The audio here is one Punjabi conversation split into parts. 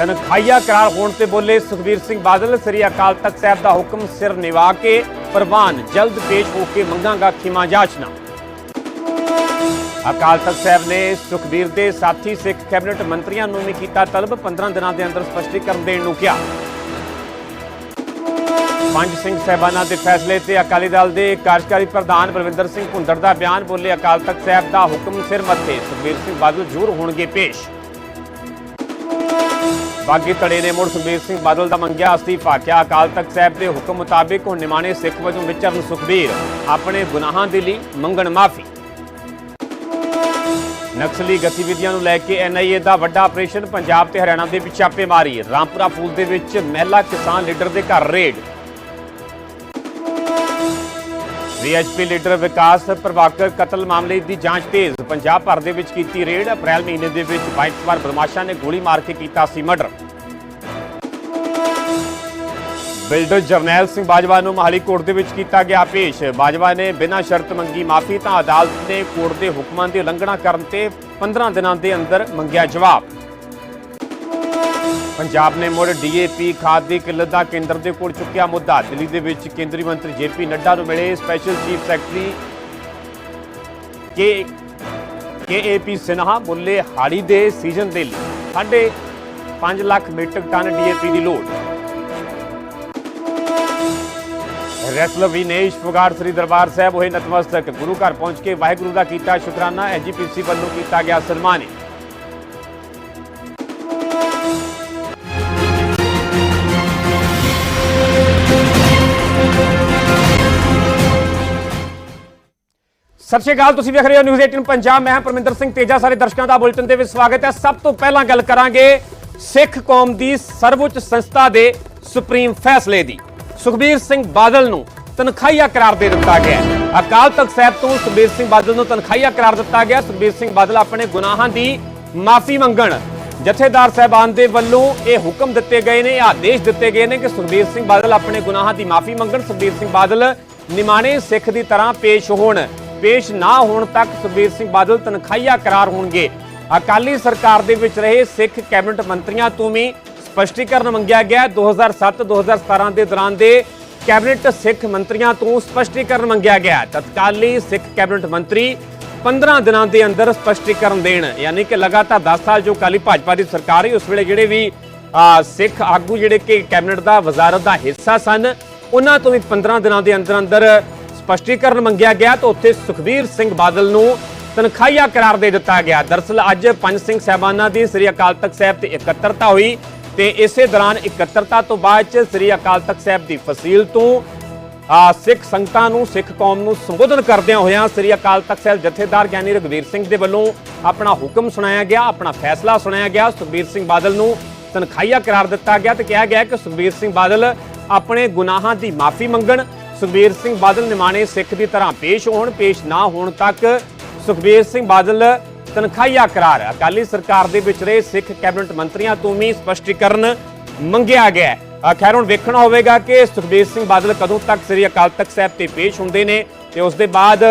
ਤਨਖਾਹੀਆ ਕਰਾਰ ਹੋਣ ਤੇ ਬੋਲੇ ਸੁਖਬੀਰ ਸਿੰਘ ਬਾਦਲ, ਸ੍ਰੀ ਅਕਾਲ ਤਖਤ ਸਾਹਿਬ ਦਾ ਹੁਕਮ ਸਿਰ ਨਿਵਾ ਕੇ ਪ੍ਰਵਾਨ, ਜਲਦ ਪੇਸ਼ ਹੋ ਕੇ ਮੰਗਾਂਗਾ ਖਿਮਾ ਜਾਚਨਾ ਅਕਾਲ ਤਖਤ ਸਾਹਿਬ ਨੇ ਸੁਖਬੀਰ ਦੇ ਸਾਥੀ, ਸਿੱਖ ਕੈਬਨਿਟ ਮੰਤਰੀਆਂ ਨੂੰ ਵੀ ਕੀਤਾ ਤਲਬ 15 ਦਿਨਾਂ ਦੇ ਅੰਦਰ ਸਪਸ਼ਟੀਕਰਨ ਦੇਣ ਨੂੰ ਕਿਹਾ। ਪੰਜ ਸਿੰਘ ਸਾਹਿਬਾਨਾਂ ਦੇ ਫੈਸਲੇ ਤੇ ਅਕਾਲੀ ਦਲ ਦੇ ਕਾਰਜਕਾਰੀ ਪ੍ਰਧਾਨ ਬਲਵਿੰਦਰ ਸਿੰਘ ਭੁੰਦੜ ਦਾ ਬਿਆਨ ਬੋਲੇ ਅਕਾਲ ਤਖਤ ਸਾਹਿਬ ਦਾ ਹੁਕਮ ਸਿਰ ਮੱਥੇ। ਸੁਖਬੀਰ ਸਿੰਘ ਬਾਦਲ ਜ਼ਰੂਰ ਹੋਣਗੇ ਪੇਸ਼। ਬਾਗੀ ਧੜੇ ਨੇ ਮੁੜ ਸੁਖਬੀਰ ਸਿੰਘ ਬਾਦਲ ਦਾ ਮੰਗਿਆ ਅਸਤੀਫਾ। ਕਿਹਾ ਅਕਾਲ ਤਖਤ ਸਾਹਿਬ ਦੇ ਹੁਕਮ ਮੁਤਾਬਿਕ ਹੁਣ ਨਿਮਾਣੇ ਸਿੱਖ ਵਜੋਂ ਵਿਚਰਨ ਸੁਖਬੀਰ। ਆਪਣੇ ਗੁਨਾਹਾਂ ਦੇ ਲਈ ਮੰਗਣ ਮਾਫੀ। ਨਕਸਲੀ ਗਤੀਵਿਧੀਆਂ ਨੂੰ ਲੈ ਕੇ ਐਨਆਈਏ ਦਾ ਵੱਡਾ ਆਪਰੇਸ਼ਨ ਪੰਜਾਬ ਤੇ ਹਰਿਆਣਾ ਦੇ ਵਿੱਚ ਛਾਪੇਮਾਰੀ ਰਾਮਪੁਰਾ ਫੂਲ ਦੇ ਵਿੱਚ ਮਹਿਲਾ ਕਿਸਾਨ ਲੀਡਰ ਦੇ ਘਰ raid. VHP leader Vikas Prabhakar ਕਤਲ ਮਾਮਲੇ ਦੀ ਜਾਂਚ ਤੇਜ਼। ਪੰਜਾਬ ਭਰ ਦੇ ਵਿੱਚ ਕੀਤੀ ਰੇਡ। ਅਪ੍ਰੈਲ ਮਹੀਨੇ ਦੇ ਵਿੱਚ ਬਾਈਕ ਸਵਾਰ ਬਦਮਾਸ਼ਾਂ ਨੇ ਗੋਲੀ ਮਾਰ ਕੇ ਕੀਤਾ ਸੀ ਮਰਡਰ। ਬਿਲਡਰ ਜਰਨੈਲ ਸਿੰਘ ਬਾਜਵਾ ਨੂੰ ਮਹਾਲੀ ਕੋਰਟ ਦੇ ਵਿੱਚ ਕੀਤਾ ਗਿਆ ਪੇਸ਼। ਬਾਜਵਾ ਨੇ ਬਿਨਾਂ ਸ਼ਰਤ ਮੰਗੀ ਮਾਫੀ ਤਾਂ ਅਦਾਲਤ ਨੇ ਕੋਰਟ ਦੇ ਹੁਕਮਾਂ ਦੀ ਉਲੰਘਣਾ ਕਰਨ ਤੇ 15 ਦਿਨਾਂ ਦੇ ਅੰਦਰ ਮੰਗਿਆ ਜਵਾਬ। ਪੰਜਾਬ ਨੇ ਮੁੜ ਡੀਏਪੀ ਖਾਦ ਦੀ ਕਿੱਲਤ ਦਾ ਕੇਂਦਰ ਦੇ ਕੋਲ ਚੁੱਕਿਆ ਮੁੱਦਾ। ਦਿੱਲੀ ਦੇ ਵਿੱਚ ਕੇਂਦਰੀ ਮੰਤਰੀ ਜੇਪੀ ਨੱਡਾ ਨੂੰ ਮਿਲੇ special chief secretary K KAP Sinha ਬੋਲੇ ਹਾੜੀ ਦੇ ਸੀਜ਼ਨ ਦੇ ਲਈ। ਸਾਢੇ 5 ਲੱਖ ਮੀਟ੍ਰਿਕ ਟਨ ਡੀਏਪੀ ਦੀ ਲੋੜ। ਰੈਸਲਰ ਵਿਨੇਸ਼ ਫੁਗਾੜ ਸ੍ਰੀ ਦਰਬਾਰ ਸਾਹਿਬ ਹੋਏ ਨਤਮਸਤਕ। ਗੁਰੂ ਘਰ ਪਹੁੰਚ ਕੇ ਵਾਹਿਗੁਰੂ ਦਾ ਕੀਤਾ ਸ਼ੁਕਰਾਨਾ ਐਜੀਪੀਸੀ ਵੱਲੋਂ ਕੀਤਾ ਗਿਆ ਸਨਮਾਨਿਤ। ਸਤਿ ਸ਼੍ਰੀ ਅਕਾਲ, ਤੁਸੀਂ ਵੇਖ ਰਹੇ ਹੋ ਨਿਊਜ਼ 18 ਪੰਜਾਬ। ਮੈਂ ਹਾਂ ਪਰਮਿੰਦਰ ਸਿੰਘ ਤੇਜਾ, ਸਾਰੇ ਦਰਸ਼ਕਾਂ ਦਾ ਬੁਲੇਟਿਨ ਦੇ ਵਿੱਚ ਸਵਾਗਤ ਹੈ। ਸਭ ਤੋਂ ਪਹਿਲਾਂ ਗੱਲ ਕਰਾਂਗੇ ਸਿੱਖ ਕੌਮ ਦੀ ਸਰਵਉੱਚ ਸੰਸਥਾ ਦੇ ਸੁਪਰੀਮ ਫੈਸਲੇ ਦੀ। ਸੁਖਬੀਰ ਸਿੰਘ ਬਾਦਲ ਨੂੰ ਤਨਖਾਹੀਆ ਕਰਾਰ ਦੇ ਦਿੱਤਾ ਗਿਆ ਅਕਾਲ ਤਖਤ ਸਾਹਿਬ ਤੋਂ ਸੁਖਬੀਰ ਸਿੰਘ ਬਾਦਲ ਨੂੰ ਤਨਖਾਹੀਆ ਕਰਾਰ ਦਿੱਤਾ ਗਿਆ। ਸੁਖਬੀਰ ਸਿੰਘ ਬਾਦਲ ਆਪਣੇ ਗੁਨਾਹਾਂ ਦੀ ਮਾਫੀ ਮੰਗਣ। ਜਥੇਦਾਰ ਸਾਹਿਬਾਨ ਦੇ ਵੱਲੋਂ ਇਹ ਹੁਕਮ ਦਿੱਤੇ ਗਏ ਨੇ, ਆਦੇਸ਼ ਦਿੱਤੇ ਗਏ ਨੇ ਕਿ ਸੁਖਬੀਰ ਸਿੰਘ ਬਾਦਲ ਆਪਣੇ ਗੁਨਾਹਾਂ ਦੀ ਮਾਫੀ ਮੰਗਣ। ਸੁਖਬੀਰ ਸਿੰਘ ਬਾਦਲ ਨਿਮਾਣੇ ਸਿੱਖ ਦੀ ਤਰ੍ਹਾਂ ਪੇਸ਼ ਹੋਣ। ਪੇਸ਼ ਨਾ ਹੋਣ ਤੱਕ ਸੁਖਬੀਰ ਸਿੰਘ ਬਾਦਲ ਤਨਖਾਹੀਆ ਕਰਾਰ ਹੋਣਗੇ। ਅਕਾਲੀ ਸਰਕਾਰ ਦੇ ਵਿੱਚ ਰਹੇ ਸਿੱਖ ਕੈਬਨਿਟ ਮੰਤਰੀਆਂ ਤੋਂ ਵੀ ਸਪਸ਼ਟੀਕਰਨ ਮੰਗਿਆ ਗਿਆ। 2007-2017 ਦੇ ਦੌਰਾਨ ਦੇ ਕੈਬਨਿਟ ਸਿੱਖ ਮੰਤਰੀਆਂ ਤੋਂ ਸਪਸ਼ਟੀਕਰਨ ਮੰਗਿਆ ਗਿਆ। ਤਤਕਾਲੀ ਸਿੱਖ ਕੈਬਨਿਟ ਮੰਤਰੀ 15 ਦਿਨਾਂ ਦੇ ਅੰਦਰ ਸਪਸ਼ਟੀਕਰਨ ਦੇਣ। ਯਾਨੀ ਕਿ ਲਗਾਤਾਰ 10 ਸਾਲ ਜੋ ਕਾਲੀ ਭਾਜਪਾ ਦੀ ਸਰਕਾਰ ਹੈ, ਉਸ ਵੇਲੇ ਜਿਹੜੇ ਵੀ ਸਿੱਖ ਆਗੂ ਜਿਹੜੇ ਕਿ ਕੈਬਨਿਟ ਦਾ ਵਜ਼ਾਰਤ ਦਾ ਹਿੱਸਾ ਸਨ, ਉਹਨਾਂ ਤੋਂ ਵੀ 15 ਦਿਨਾਂ ਦੇ ਅੰਦਰ ਅੰਦਰ ਸਪਸ਼ਟੀਕਰਨ ਮੰਗਿਆ ਗਿਆ ਤਾਂ ਉੱਥੇ ਸੁਖਬੀਰ ਸਿੰਘ ਬਾਦਲ ਨੂੰ ਤਨਖਾਹੀਆ ਕਰਾਰ ਦੇ ਦਿੱਤਾ ਗਿਆ। ਦਰਸਲ ਅੱਜ ਪੰਜ ਸਿੰਘ ਸਾਹਿਬਾਨਾਂ ਦੀ ਸ੍ਰੀ ਅਕਾਲ ਤਖਤ ਸਾਹਿਬ ਤੇ ਇਕੱਤਰਤਾ ਹੋਈ। ਤੇ ਇਸੇ ਦੌਰਾਨ ਇਕੱਤਰਤਾ ਤੋਂ ਬਾਅਦ ਚ ਸ੍ਰੀ ਅਕਾਲ ਤਖਤ ਸਾਹਿਬ ਦੀ ਫਸੀਲ ਤੋਂ ਸਿੱਖ ਸੰਗਤਾਂ ਨੂੰ, ਸਿੱਖ ਕੌਮ ਨੂੰ ਸੰਬੋਧਨ ਕਰਦਿਆਂ ਹੋਇਆਂ ਸ੍ਰੀ ਅਕਾਲ ਤਖਤ ਸਾਹਿਬ ਜਥੇਦਾਰ ਗਿਆਨੀ ਰਗਵੀਰ ਸਿੰਘ ਦੇ ਵੱਲੋਂ ਆਪਣਾ ਹੁਕਮ ਸੁਣਾਇਆ ਗਿਆ, ਆਪਣਾ ਫੈਸਲਾ ਸੁਣਾਇਆ ਗਿਆ। ਸੁਖਬੀਰ ਸਿੰਘ ਬਾਦਲ ਨੂੰ ਤਨਖਾਹੀਆ ਕਰਾਰ ਦਿੱਤਾ ਗਿਆ ਤੇ ਕਿਹਾ ਗਿਆ ਕਿ ਸੁਖਬੀਰ ਸਿੰਘ ਬਾਦਲ ਆਪਣੇ ਗੁਨਾਹਾਂ ਦੀ ਮਾਫੀ ਮੰਗਣ, ਸੁਖਬੀਰ ਸਿੰਘ ਬਾਦਲ ਨਿਮਾਣੇ ਸਿੱਖ ਦੀ ਤਰ੍ਹਾਂ ਪੇਸ਼ ਹੋਣ, ਪੇਸ਼ ਨਾ ਹੋਣ ਤੱਕ ਸੁਖਬੀਰ ਸਿੰਘ ਬਾਦਲ ਤਨਖਾਹੀਆ ਕਰਾਰ। ਅਕਾਲੀ ਸਰਕਾਰ ਦੇ ਵਿਚਰੇ ਸਿੱਖ ਕੈਬਨਿਟ ਮੰਤਰੀਆਂ ਤੋਂ ਵੀ ਸਪਸ਼ਟੀਕਰਨ ਮੰਗਿਆ ਗਿਆ ਖੈਰ, ਹੁਣ ਵੇਖਣਾ ਹੋਵੇਗਾ ਕਿ ਸੁਖਬੀਰ ਸਿੰਘ ਬਾਦਲ ਕਦੋਂ ਤੱਕ ਸ੍ਰੀ ਅਕਾਲ ਤਖਤ ਸਾਹਿਬ ਤੇ ਪੇਸ਼ ਹੁੰਦੇ ਨੇ ਤੇ ਉਸ ਦੇ ਬਾਅਦ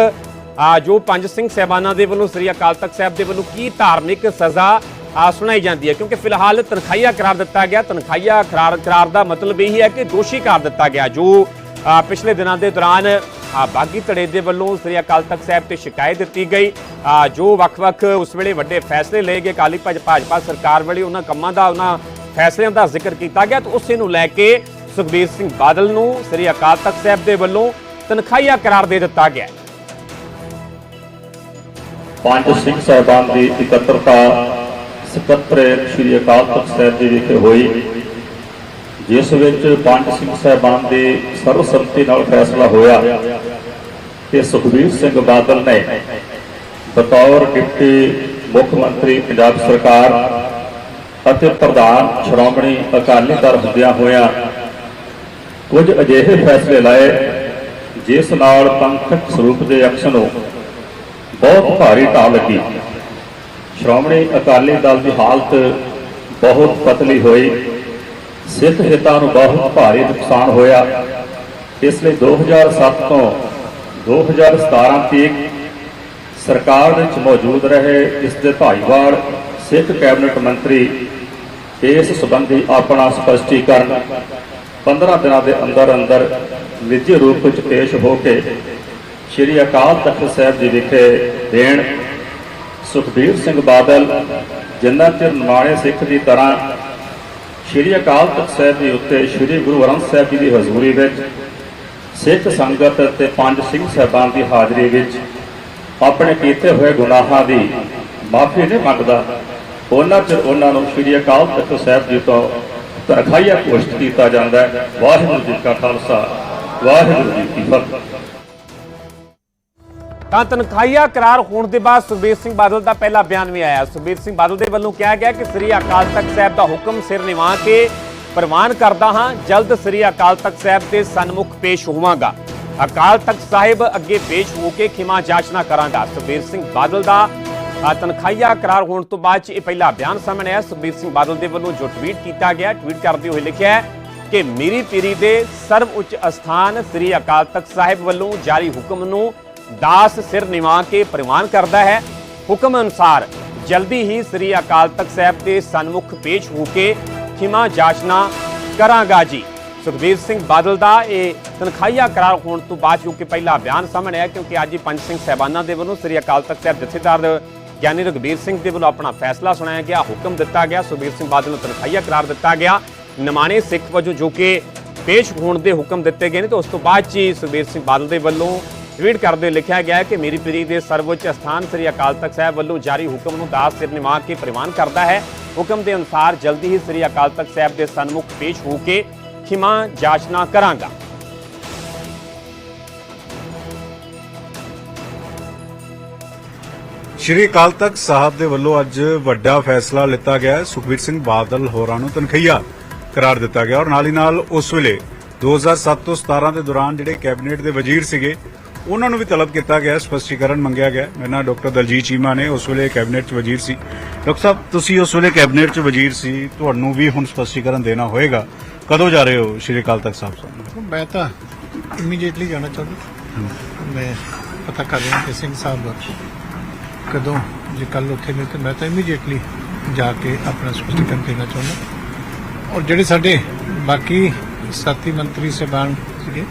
ਜੋ ਪੰਜ ਸਿੰਘ ਸਹਿਬਾਨਾਂ ਦੇ ਵੱਲੋਂ ਸ੍ਰੀ ਅਕਾਲ ਤਖਤ ਸਾਹਿਬ ਦੇ ਵੱਲੋਂ ਕੀ ਧਾਰਮਿਕ ਸਜ਼ਾ ਆ ਸੁਣਾਈ ਜਾਂਦੀ ਹੈ? ਕਿਉਂਕਿ ਫਿਲਹਾਲ ਤਨਖਾਹੀਆ ਕਰਾਰ ਦਿੱਤਾ ਗਿਆ। ਤਨਖਾਹੀਆ ਕਰਾਰ ਕਰਾਰ ਦਾ ਮਤਲਬ ਇਹ ਹੈ ਕਿ ਦੋਸ਼ੀ ਕਰ ਦਿੱਤਾ ਗਿਆ, ਜੋ ਪਿਛਲੇ ਦਿਨਾਂ ਦੇ ਦੌਰਾਨ ਬਾਗੀ ਧੜੇ ਦੇ ਵੱਲੋਂ ਸ੍ਰੀ ਅਕਾਲ ਤਖਤ ਸਾਹਿਬ ਤੇ ਸ਼ਿਕਾਇਤ ਦਿੱਤੀ ਗਈ। ਜੋ ਵੱਖ-ਵੱਖ ਉਸ ਵੇਲੇ ਵੱਡੇ ਫੈਸਲੇ ਲਏ ਗਏ। ਕਾਲੀ ਭਾਜ- ਭਾਜਪਾ ਸਰਕਾਰ ਵੇਲੇ ਉਹਨਾਂ ਕੰਮਾਂ ਦਾ, ਉਹਨਾਂ ਫੈਸਲਿਆਂ ਦਾ ਜ਼ਿਕਰ ਕੀਤਾ ਗਿਆ। ਤੇ ਉਸੇ ਨੂੰ ਲੈ ਕੇ ਸੁਖਬੀਰ ਸਿੰਘ ਬਾਦਲ ਨੂੰ ਸ੍ਰੀ ਅਕਾਲ ਤਖਤ ਸਾਹਿਬ ਦੇ ਵੱਲੋਂ ਤਨਖਾਹੀਆ ਕਰਾਰ ਦੇ ਦਿੱਤਾ ਗਿਆ। ਪੰਜ ਸਿੰਘ ਸਾਹਿਬਾਨ ਦੀ ਇਕੱਤਰਤਾ ਸਕੱਤਰ ਸ੍ਰੀ ਅਕਾਲ ਤਖਤ ਸਾਹਿਬ ਜੀ ਵਿਖੇ ਹੋਈ। ਜਿਸ ਵਿੱਚ ਪੰਜ ਸਿੰਘ ਸਾਹਿਬਾਨ ਦੇ ਸਰਵਸੰਮਤੀ ਨਾਲ ਫੈਸਲਾ ਹੋਇਆ। ਕਿ ਸੁਖਬੀਰ ਸਿੰਘ ਬਾਦਲ ਨੇ ਬਤੌਰ ਡਿਪਟੀ ਮੁੱਖ ਮੰਤਰੀ ਪੰਜਾਬ ਸਰਕਾਰ ਅਤੇ ਪ੍ਰਧਾਨ ਸ਼੍ਰੋਮਣੀ ਅਕਾਲੀ ਦਲ ਹੁੰਦਿਆਂ ਹੋਇਆਂ ਕੁਝ ਅਜਿਹੇ ਫੈਸਲੇ ਲਾਏ, ਜਿਸ ਨਾਲ ਪੰਥਕ ਸਰੂਪ ਦੇ ਅਕਸ਼ ਨੂੰ ਬਹੁਤ ਭਾਰੀ ਢਾਹ ਲੱਗੀ। ਸ਼੍ਰੋਮਣੀ ਅਕਾਲੀ ਦਲ ਦੀ ਹਾਲਤ ਬਹੁਤ ਪਤਲੀ ਹੋਈ। ਸਿੱਖ ਹਿੱਤਾਂ ਨੂੰ ਬਹੁਤ ਭਾਰੀ ਨੁਕਸਾਨ ਹੋਇਆ। ਇਸ ਲਈ 2007 ਤੋਂ 2017 ਤੀਕ ਸਰਕਾਰ ਵਿੱਚ ਮੌਜੂਦ ਰਹੇ ਇਸ ਦੇ ਭਾਈਵਾਲ ਸਿੱਖ ਕੈਬਨਿਟ ਮੰਤਰੀ ਇਸ ਸੰਬੰਧੀ ਆਪਣਾ ਸਪਸ਼ਟੀਕਰਨ 15 ਦਿਨਾਂ ਦੇ ਅੰਦਰ ਅੰਦਰ ਨਿੱਜੀ ਰੂਪ ਵਿੱਚ ਪੇਸ਼ ਹੋ ਕੇ ਸ੍ਰੀ ਅਕਾਲ ਤਖਤ ਸਾਹਿਬ ਜੀ ਵਿਖੇ ਦੇਣ। ਸੁਖਬੀਰ ਸਿੰਘ ਬਾਦਲ ਜਿੰਨਾ ਚਿਰ ਨਿਮਾਣੇ ਸਿੱਖ ਦੀ ਤਰ੍ਹਾਂ ਸ੍ਰੀ ਅਕਾਲ ਤਖਤ ਸਾਹਿਬ ਜੀ ਉੱਤੇ ਸ੍ਰੀ ਗੁਰੂ ਗ੍ਰੰਥ ਸਾਹਿਬ ਜੀ ਦੀ ਹਜ਼ੂਰੀ ਵਿੱਚ ਸਿੱਖ ਸੰਗਤ ਤੇ ਪੰਜ ਸਿੰਘ ਸਾਹਿਬਾਨ ਦੀ ਹਾਜ਼ਰੀ ਵਿੱਚ ਆਪਣੇ ਕੀਤੇ ਹੋਏ ਗੁਨਾਹਾਂ ਦੀ ਮਾਫੀ ਨਹੀਂ ਮੰਗਦਾ। ਉਹਨਾਂ ਚਿਰ ਉਹਨਾਂ ਨੂੰ ਸ੍ਰੀ ਅਕਾਲ ਤਖਤ ਸਾਹਿਬ ਜੀ ਤੋਂ ਤਰਖਾਈਆ ਘੋਸ਼ਿਤ ਕੀਤਾ ਜਾਂਦਾ ਹੈ। ਵਾਹਿਗੁਰੂ ਜੀ ਕਾ ਖਾਲਸਾ, ਵਾਹਿਗੁਰੂ ਜੀ ਕੀ ਫਤਿਹ। ਤਾਂ ਤਨਖਾਹੀਆ ਕਰਾਰ ਹੋਣ ਦੇ ਬਾਅਦ ਸੁਖਬੀਰ ਸਿੰਘ ਬਾਦਲ ਦਾ ਪਹਿਲਾ ਬਿਆਨ ਵੀ ਆਇਆ। ਸੁਖਬੀਰ ਸਿੰਘ ਬਾਦਲ ਦੇ ਵੱਲੋਂ ਕਿਹਾ ਗਿਆ ਕਿ ਸ੍ਰੀ ਅਕਾਲ ਤਖਤ ਸਾਹਿਬ ਦਾ ਹੁਕਮ ਸਿਰ ਨਿਵਾ ਕੇ ਪ੍ਰਵਾਨ ਕਰਦਾ ਹਾਂ ਜਲਦ ਸ੍ਰੀ ਅਕਾਲ ਤਖਤ ਸਾਹਿਬ ਦੇ ਸਨਮੁਖ ਪੇਸ਼ ਹੋਵਾਂਗਾ। ਅਕਾਲ ਤਖਤ ਸਾਹਿਬ ਅੱਗੇ ਪੇਸ਼ ਹੋ ਕੇ ਖਿਮਾ ਜਾਚਨਾ ਕਰਾਂਗਾ। ਸੁਖਬੀਰ ਸਿੰਘ ਬਾਦਲ ਦਾ ਅ, ਕਰਾਰ ਹੋਣ ਤੋਂ ਬਾਅਦ ਇਹ ਪਹਿਲਾ ਬਿਆਨ ਸਾਹਮਣੇ ਆਇਆ। ਸੁਖਬੀਰ ਸਿੰਘ ਬਾਦਲ ਦੇ ਵੱਲੋਂ ਜੋ ਟਵੀਟ ਕੀਤਾ ਗਿਆ ਟਵੀਟ ਕਰਦੇ ਹੋਏ ਲਿਖਿਆ ਹੈ ਕਿ ਮੇਰੀ ਪੀਰੀ ਦੇ ਸਰਵ ਉੱਚ ਅਸਥਾਨ ਸ੍ਰੀ ਅਕਾਲ ਤਖਤ ਸਾਹਿਬ ਵੱਲੋਂ ਜਾਰੀ ਹੁਕਮ ਨੂੰ ਦਾਸ ਸਿਰ ਨਿਵਾ ਕੇ ਪ੍ਰਵਾਨ ਕਰਦਾ ਹੈ। ਹੁਕਮ ਅਨੁਸਾਰ ਜਲਦੀ ਹੀ ਸ੍ਰੀ ਅਕਾਲ ਤਖਤ ਸਾਹਿਬ ਦੇ ਸਨਮੁਖ ਪੇਸ਼ ਹੋ ਕੇ ਖਿਮਾ ਜਾਚਨਾ ਕਰਾਂਗਾ ਜੀ। ਸੁਖਬੀਰ ਸਿੰਘ ਬਾਦਲ ਦਾ ਇਹ ਤਨਖਾਹੀਆ ਕਰਾਰ ਹੋਣ ਤੋਂ ਬਾਅਦ ਜੋ ਕਿ ਪਹਿਲਾ ਬਿਆਨ ਸਾਹਮਣੇ ਆਇਆ, ਕਿਉਂਕਿ ਅੱਜ ਹੀ ਪੰਜ ਸਿੰਘ ਸਹਿਬਾਨਾਂ ਦੇ ਵੱਲੋਂ ਸ੍ਰੀ ਅਕਾਲ ਤਖਤ ਸਾਹਿਬ ਜਥੇਦਾਰ ਗਿਆਨੀ ਰਘਬੀਰ ਸਿੰਘ ਦੇ ਵੱਲੋਂ ਆਪਣਾ ਫੈਸਲਾ ਸੁਣਾਇਆ ਗਿਆ, ਹੁਕਮ ਦਿੱਤਾ ਗਿਆ, ਸੁਖਬੀਰ ਸਿੰਘ ਬਾਦਲ ਨੂੰ ਤਨਖਾਹੀਆ ਕਰਾਰ ਦਿੱਤਾ ਗਿਆ। ਨਿਮਾਣੇ ਸਿੱਖ ਵਜੋਂ ਜੋ ਕਿ ਪੇਸ਼ ਹੋਣ ਦੇ ਹੁਕਮ ਦਿੱਤੇ ਗਏ ਨੇ, ਤੇ ਉਸ ਤੋਂ ਬਾਅਦ 'ਚ ਹੀ ਸੁਖਬੀਰ ਸਿੰਘ ਬਾਦਲ ਦੇ ਵੱਲੋਂ ਟਵੀਟ ਕਰਦੇ ਲਿਖਿਆ ਗਿਆ ਕਿ ਮੇਰੀ ਪੀਰੀ ਦੇ ਸਰਵਉੱਚ ਸਥਾਨ ਸ੍ਰੀ ਅਕਾਲ ਤਖਤ ਸਾਹਿਬ ਵੱਲੋਂ ਜਾਰੀ ਹੁਕਮ ਨੂੰ ਦਾਸ ਸਿਰ ਨਿਵਾ ਕੇ ਪ੍ਰਵਾਨ ਕਰਦਾ ਹੈ। ਹੁਕਮ ਦੇ ਅਨੁਸਾਰ ਜਲਦੀ ਹੀ ਸ੍ਰੀ ਅਕਾਲ ਤਖਤ ਸਾਹਿਬ ਦੇ ਸਨਮੁਖ ਪੇਸ਼ ਹੋ ਕੇ ਖਿਮਾ ਜਾਚਨਾ ਕਰਾਂਗਾ। ਸ਼੍ਰੀ ਅਕਾਲ ਤਖਤ ਸਾਹਿਬ ਦੇ ਵੱਲੋਂ ਅੱਜ ਵੱਡਾ ਫੈਸਲਾ ਲਿੱਤਾ ਗਿਆ ਸੁਖਬੀਰ ਸਿੰਘ ਬਾਦਲ ਹੋਰਾਂ ਨੂੰ ਤਨਖਈਆ ਕਰਾਰ ਦਿੱਤਾ ਗਿਆ। ਔਰ ਨਾਲ ਹੀ ਨਾਲ ਉਸ ਵੇਲੇ 2007 ਤੋਂ 17 ਦੇ ਦੌਰਾਨ ਜਿਹੜੇ ਕੈਬਨਿਟ ਦੇ ਵਜ਼ੀਰ ਸੀਗੇ ਉਹਨਾਂ ਨੂੰ ਵੀ ਤਲਬ ਕੀਤਾ ਗਿਆ ਸਪਸ਼ਟੀਕਰਨ ਮੰਗਿਆ ਗਿਆ। ਮੇਰੇ ਨਾਲ ਡਾਕਟਰ ਦਲਜੀਤ ਚੀਮਾ ਨੇ ਉਸ ਵੇਲੇ ਕੈਬਨਿਟ 'ਚ ਵਜ਼ੀਰ ਸੀ। ਡਾਕਟਰ ਸਾਹਿਬ ਤੁਸੀਂ ਉਸ ਵੇਲੇ ਕੈਬਨਿਟ 'ਚ ਵਜ਼ੀਰ ਸੀ ਤੁਹਾਨੂੰ ਵੀ ਹੁਣ ਸਪਸ਼ਟੀਕਰਨ ਦੇਣਾ ਹੋਏਗਾ। ਕਦੋਂ ਜਾ ਰਹੇ ਹੋ ਸ਼੍ਰੀ ਅਕਾਲ ਤਖਤ ਸਾਹਿਬ ਤੋਂ ਮੈਂ ਤਾਂ ਇਮੀਡੀਏਟਲੀ ਜਾਣਾ ਚਾਹੁੰਦਾ। ਮੈਂ ਪਤਾ ਕਰ ਰਿਹਾ ਕਿ ਸਿੰਘ ਸਾਹਿਬ ਕਦੋਂ ਜੇ ਕੱਲ ਉੱਥੇ ਨੇ ਤੇ ਮੈਂ ਤਾਂ ਇਮੀਡੀਏਟਲੀ ਜਾ ਕੇ ਆਪਣਾ ਸਪਸ਼ਟੀਕਰਨ ਦੇਣਾ ਚਾਹੁੰਦਾ। ਔਰ ਜਿਹੜੇ ਸਾਡੇ ਬਾਕੀ ਸਾਥੀ ਮੰਤਰੀ ਸਹਿਬਾਨ ਸੀਗੇ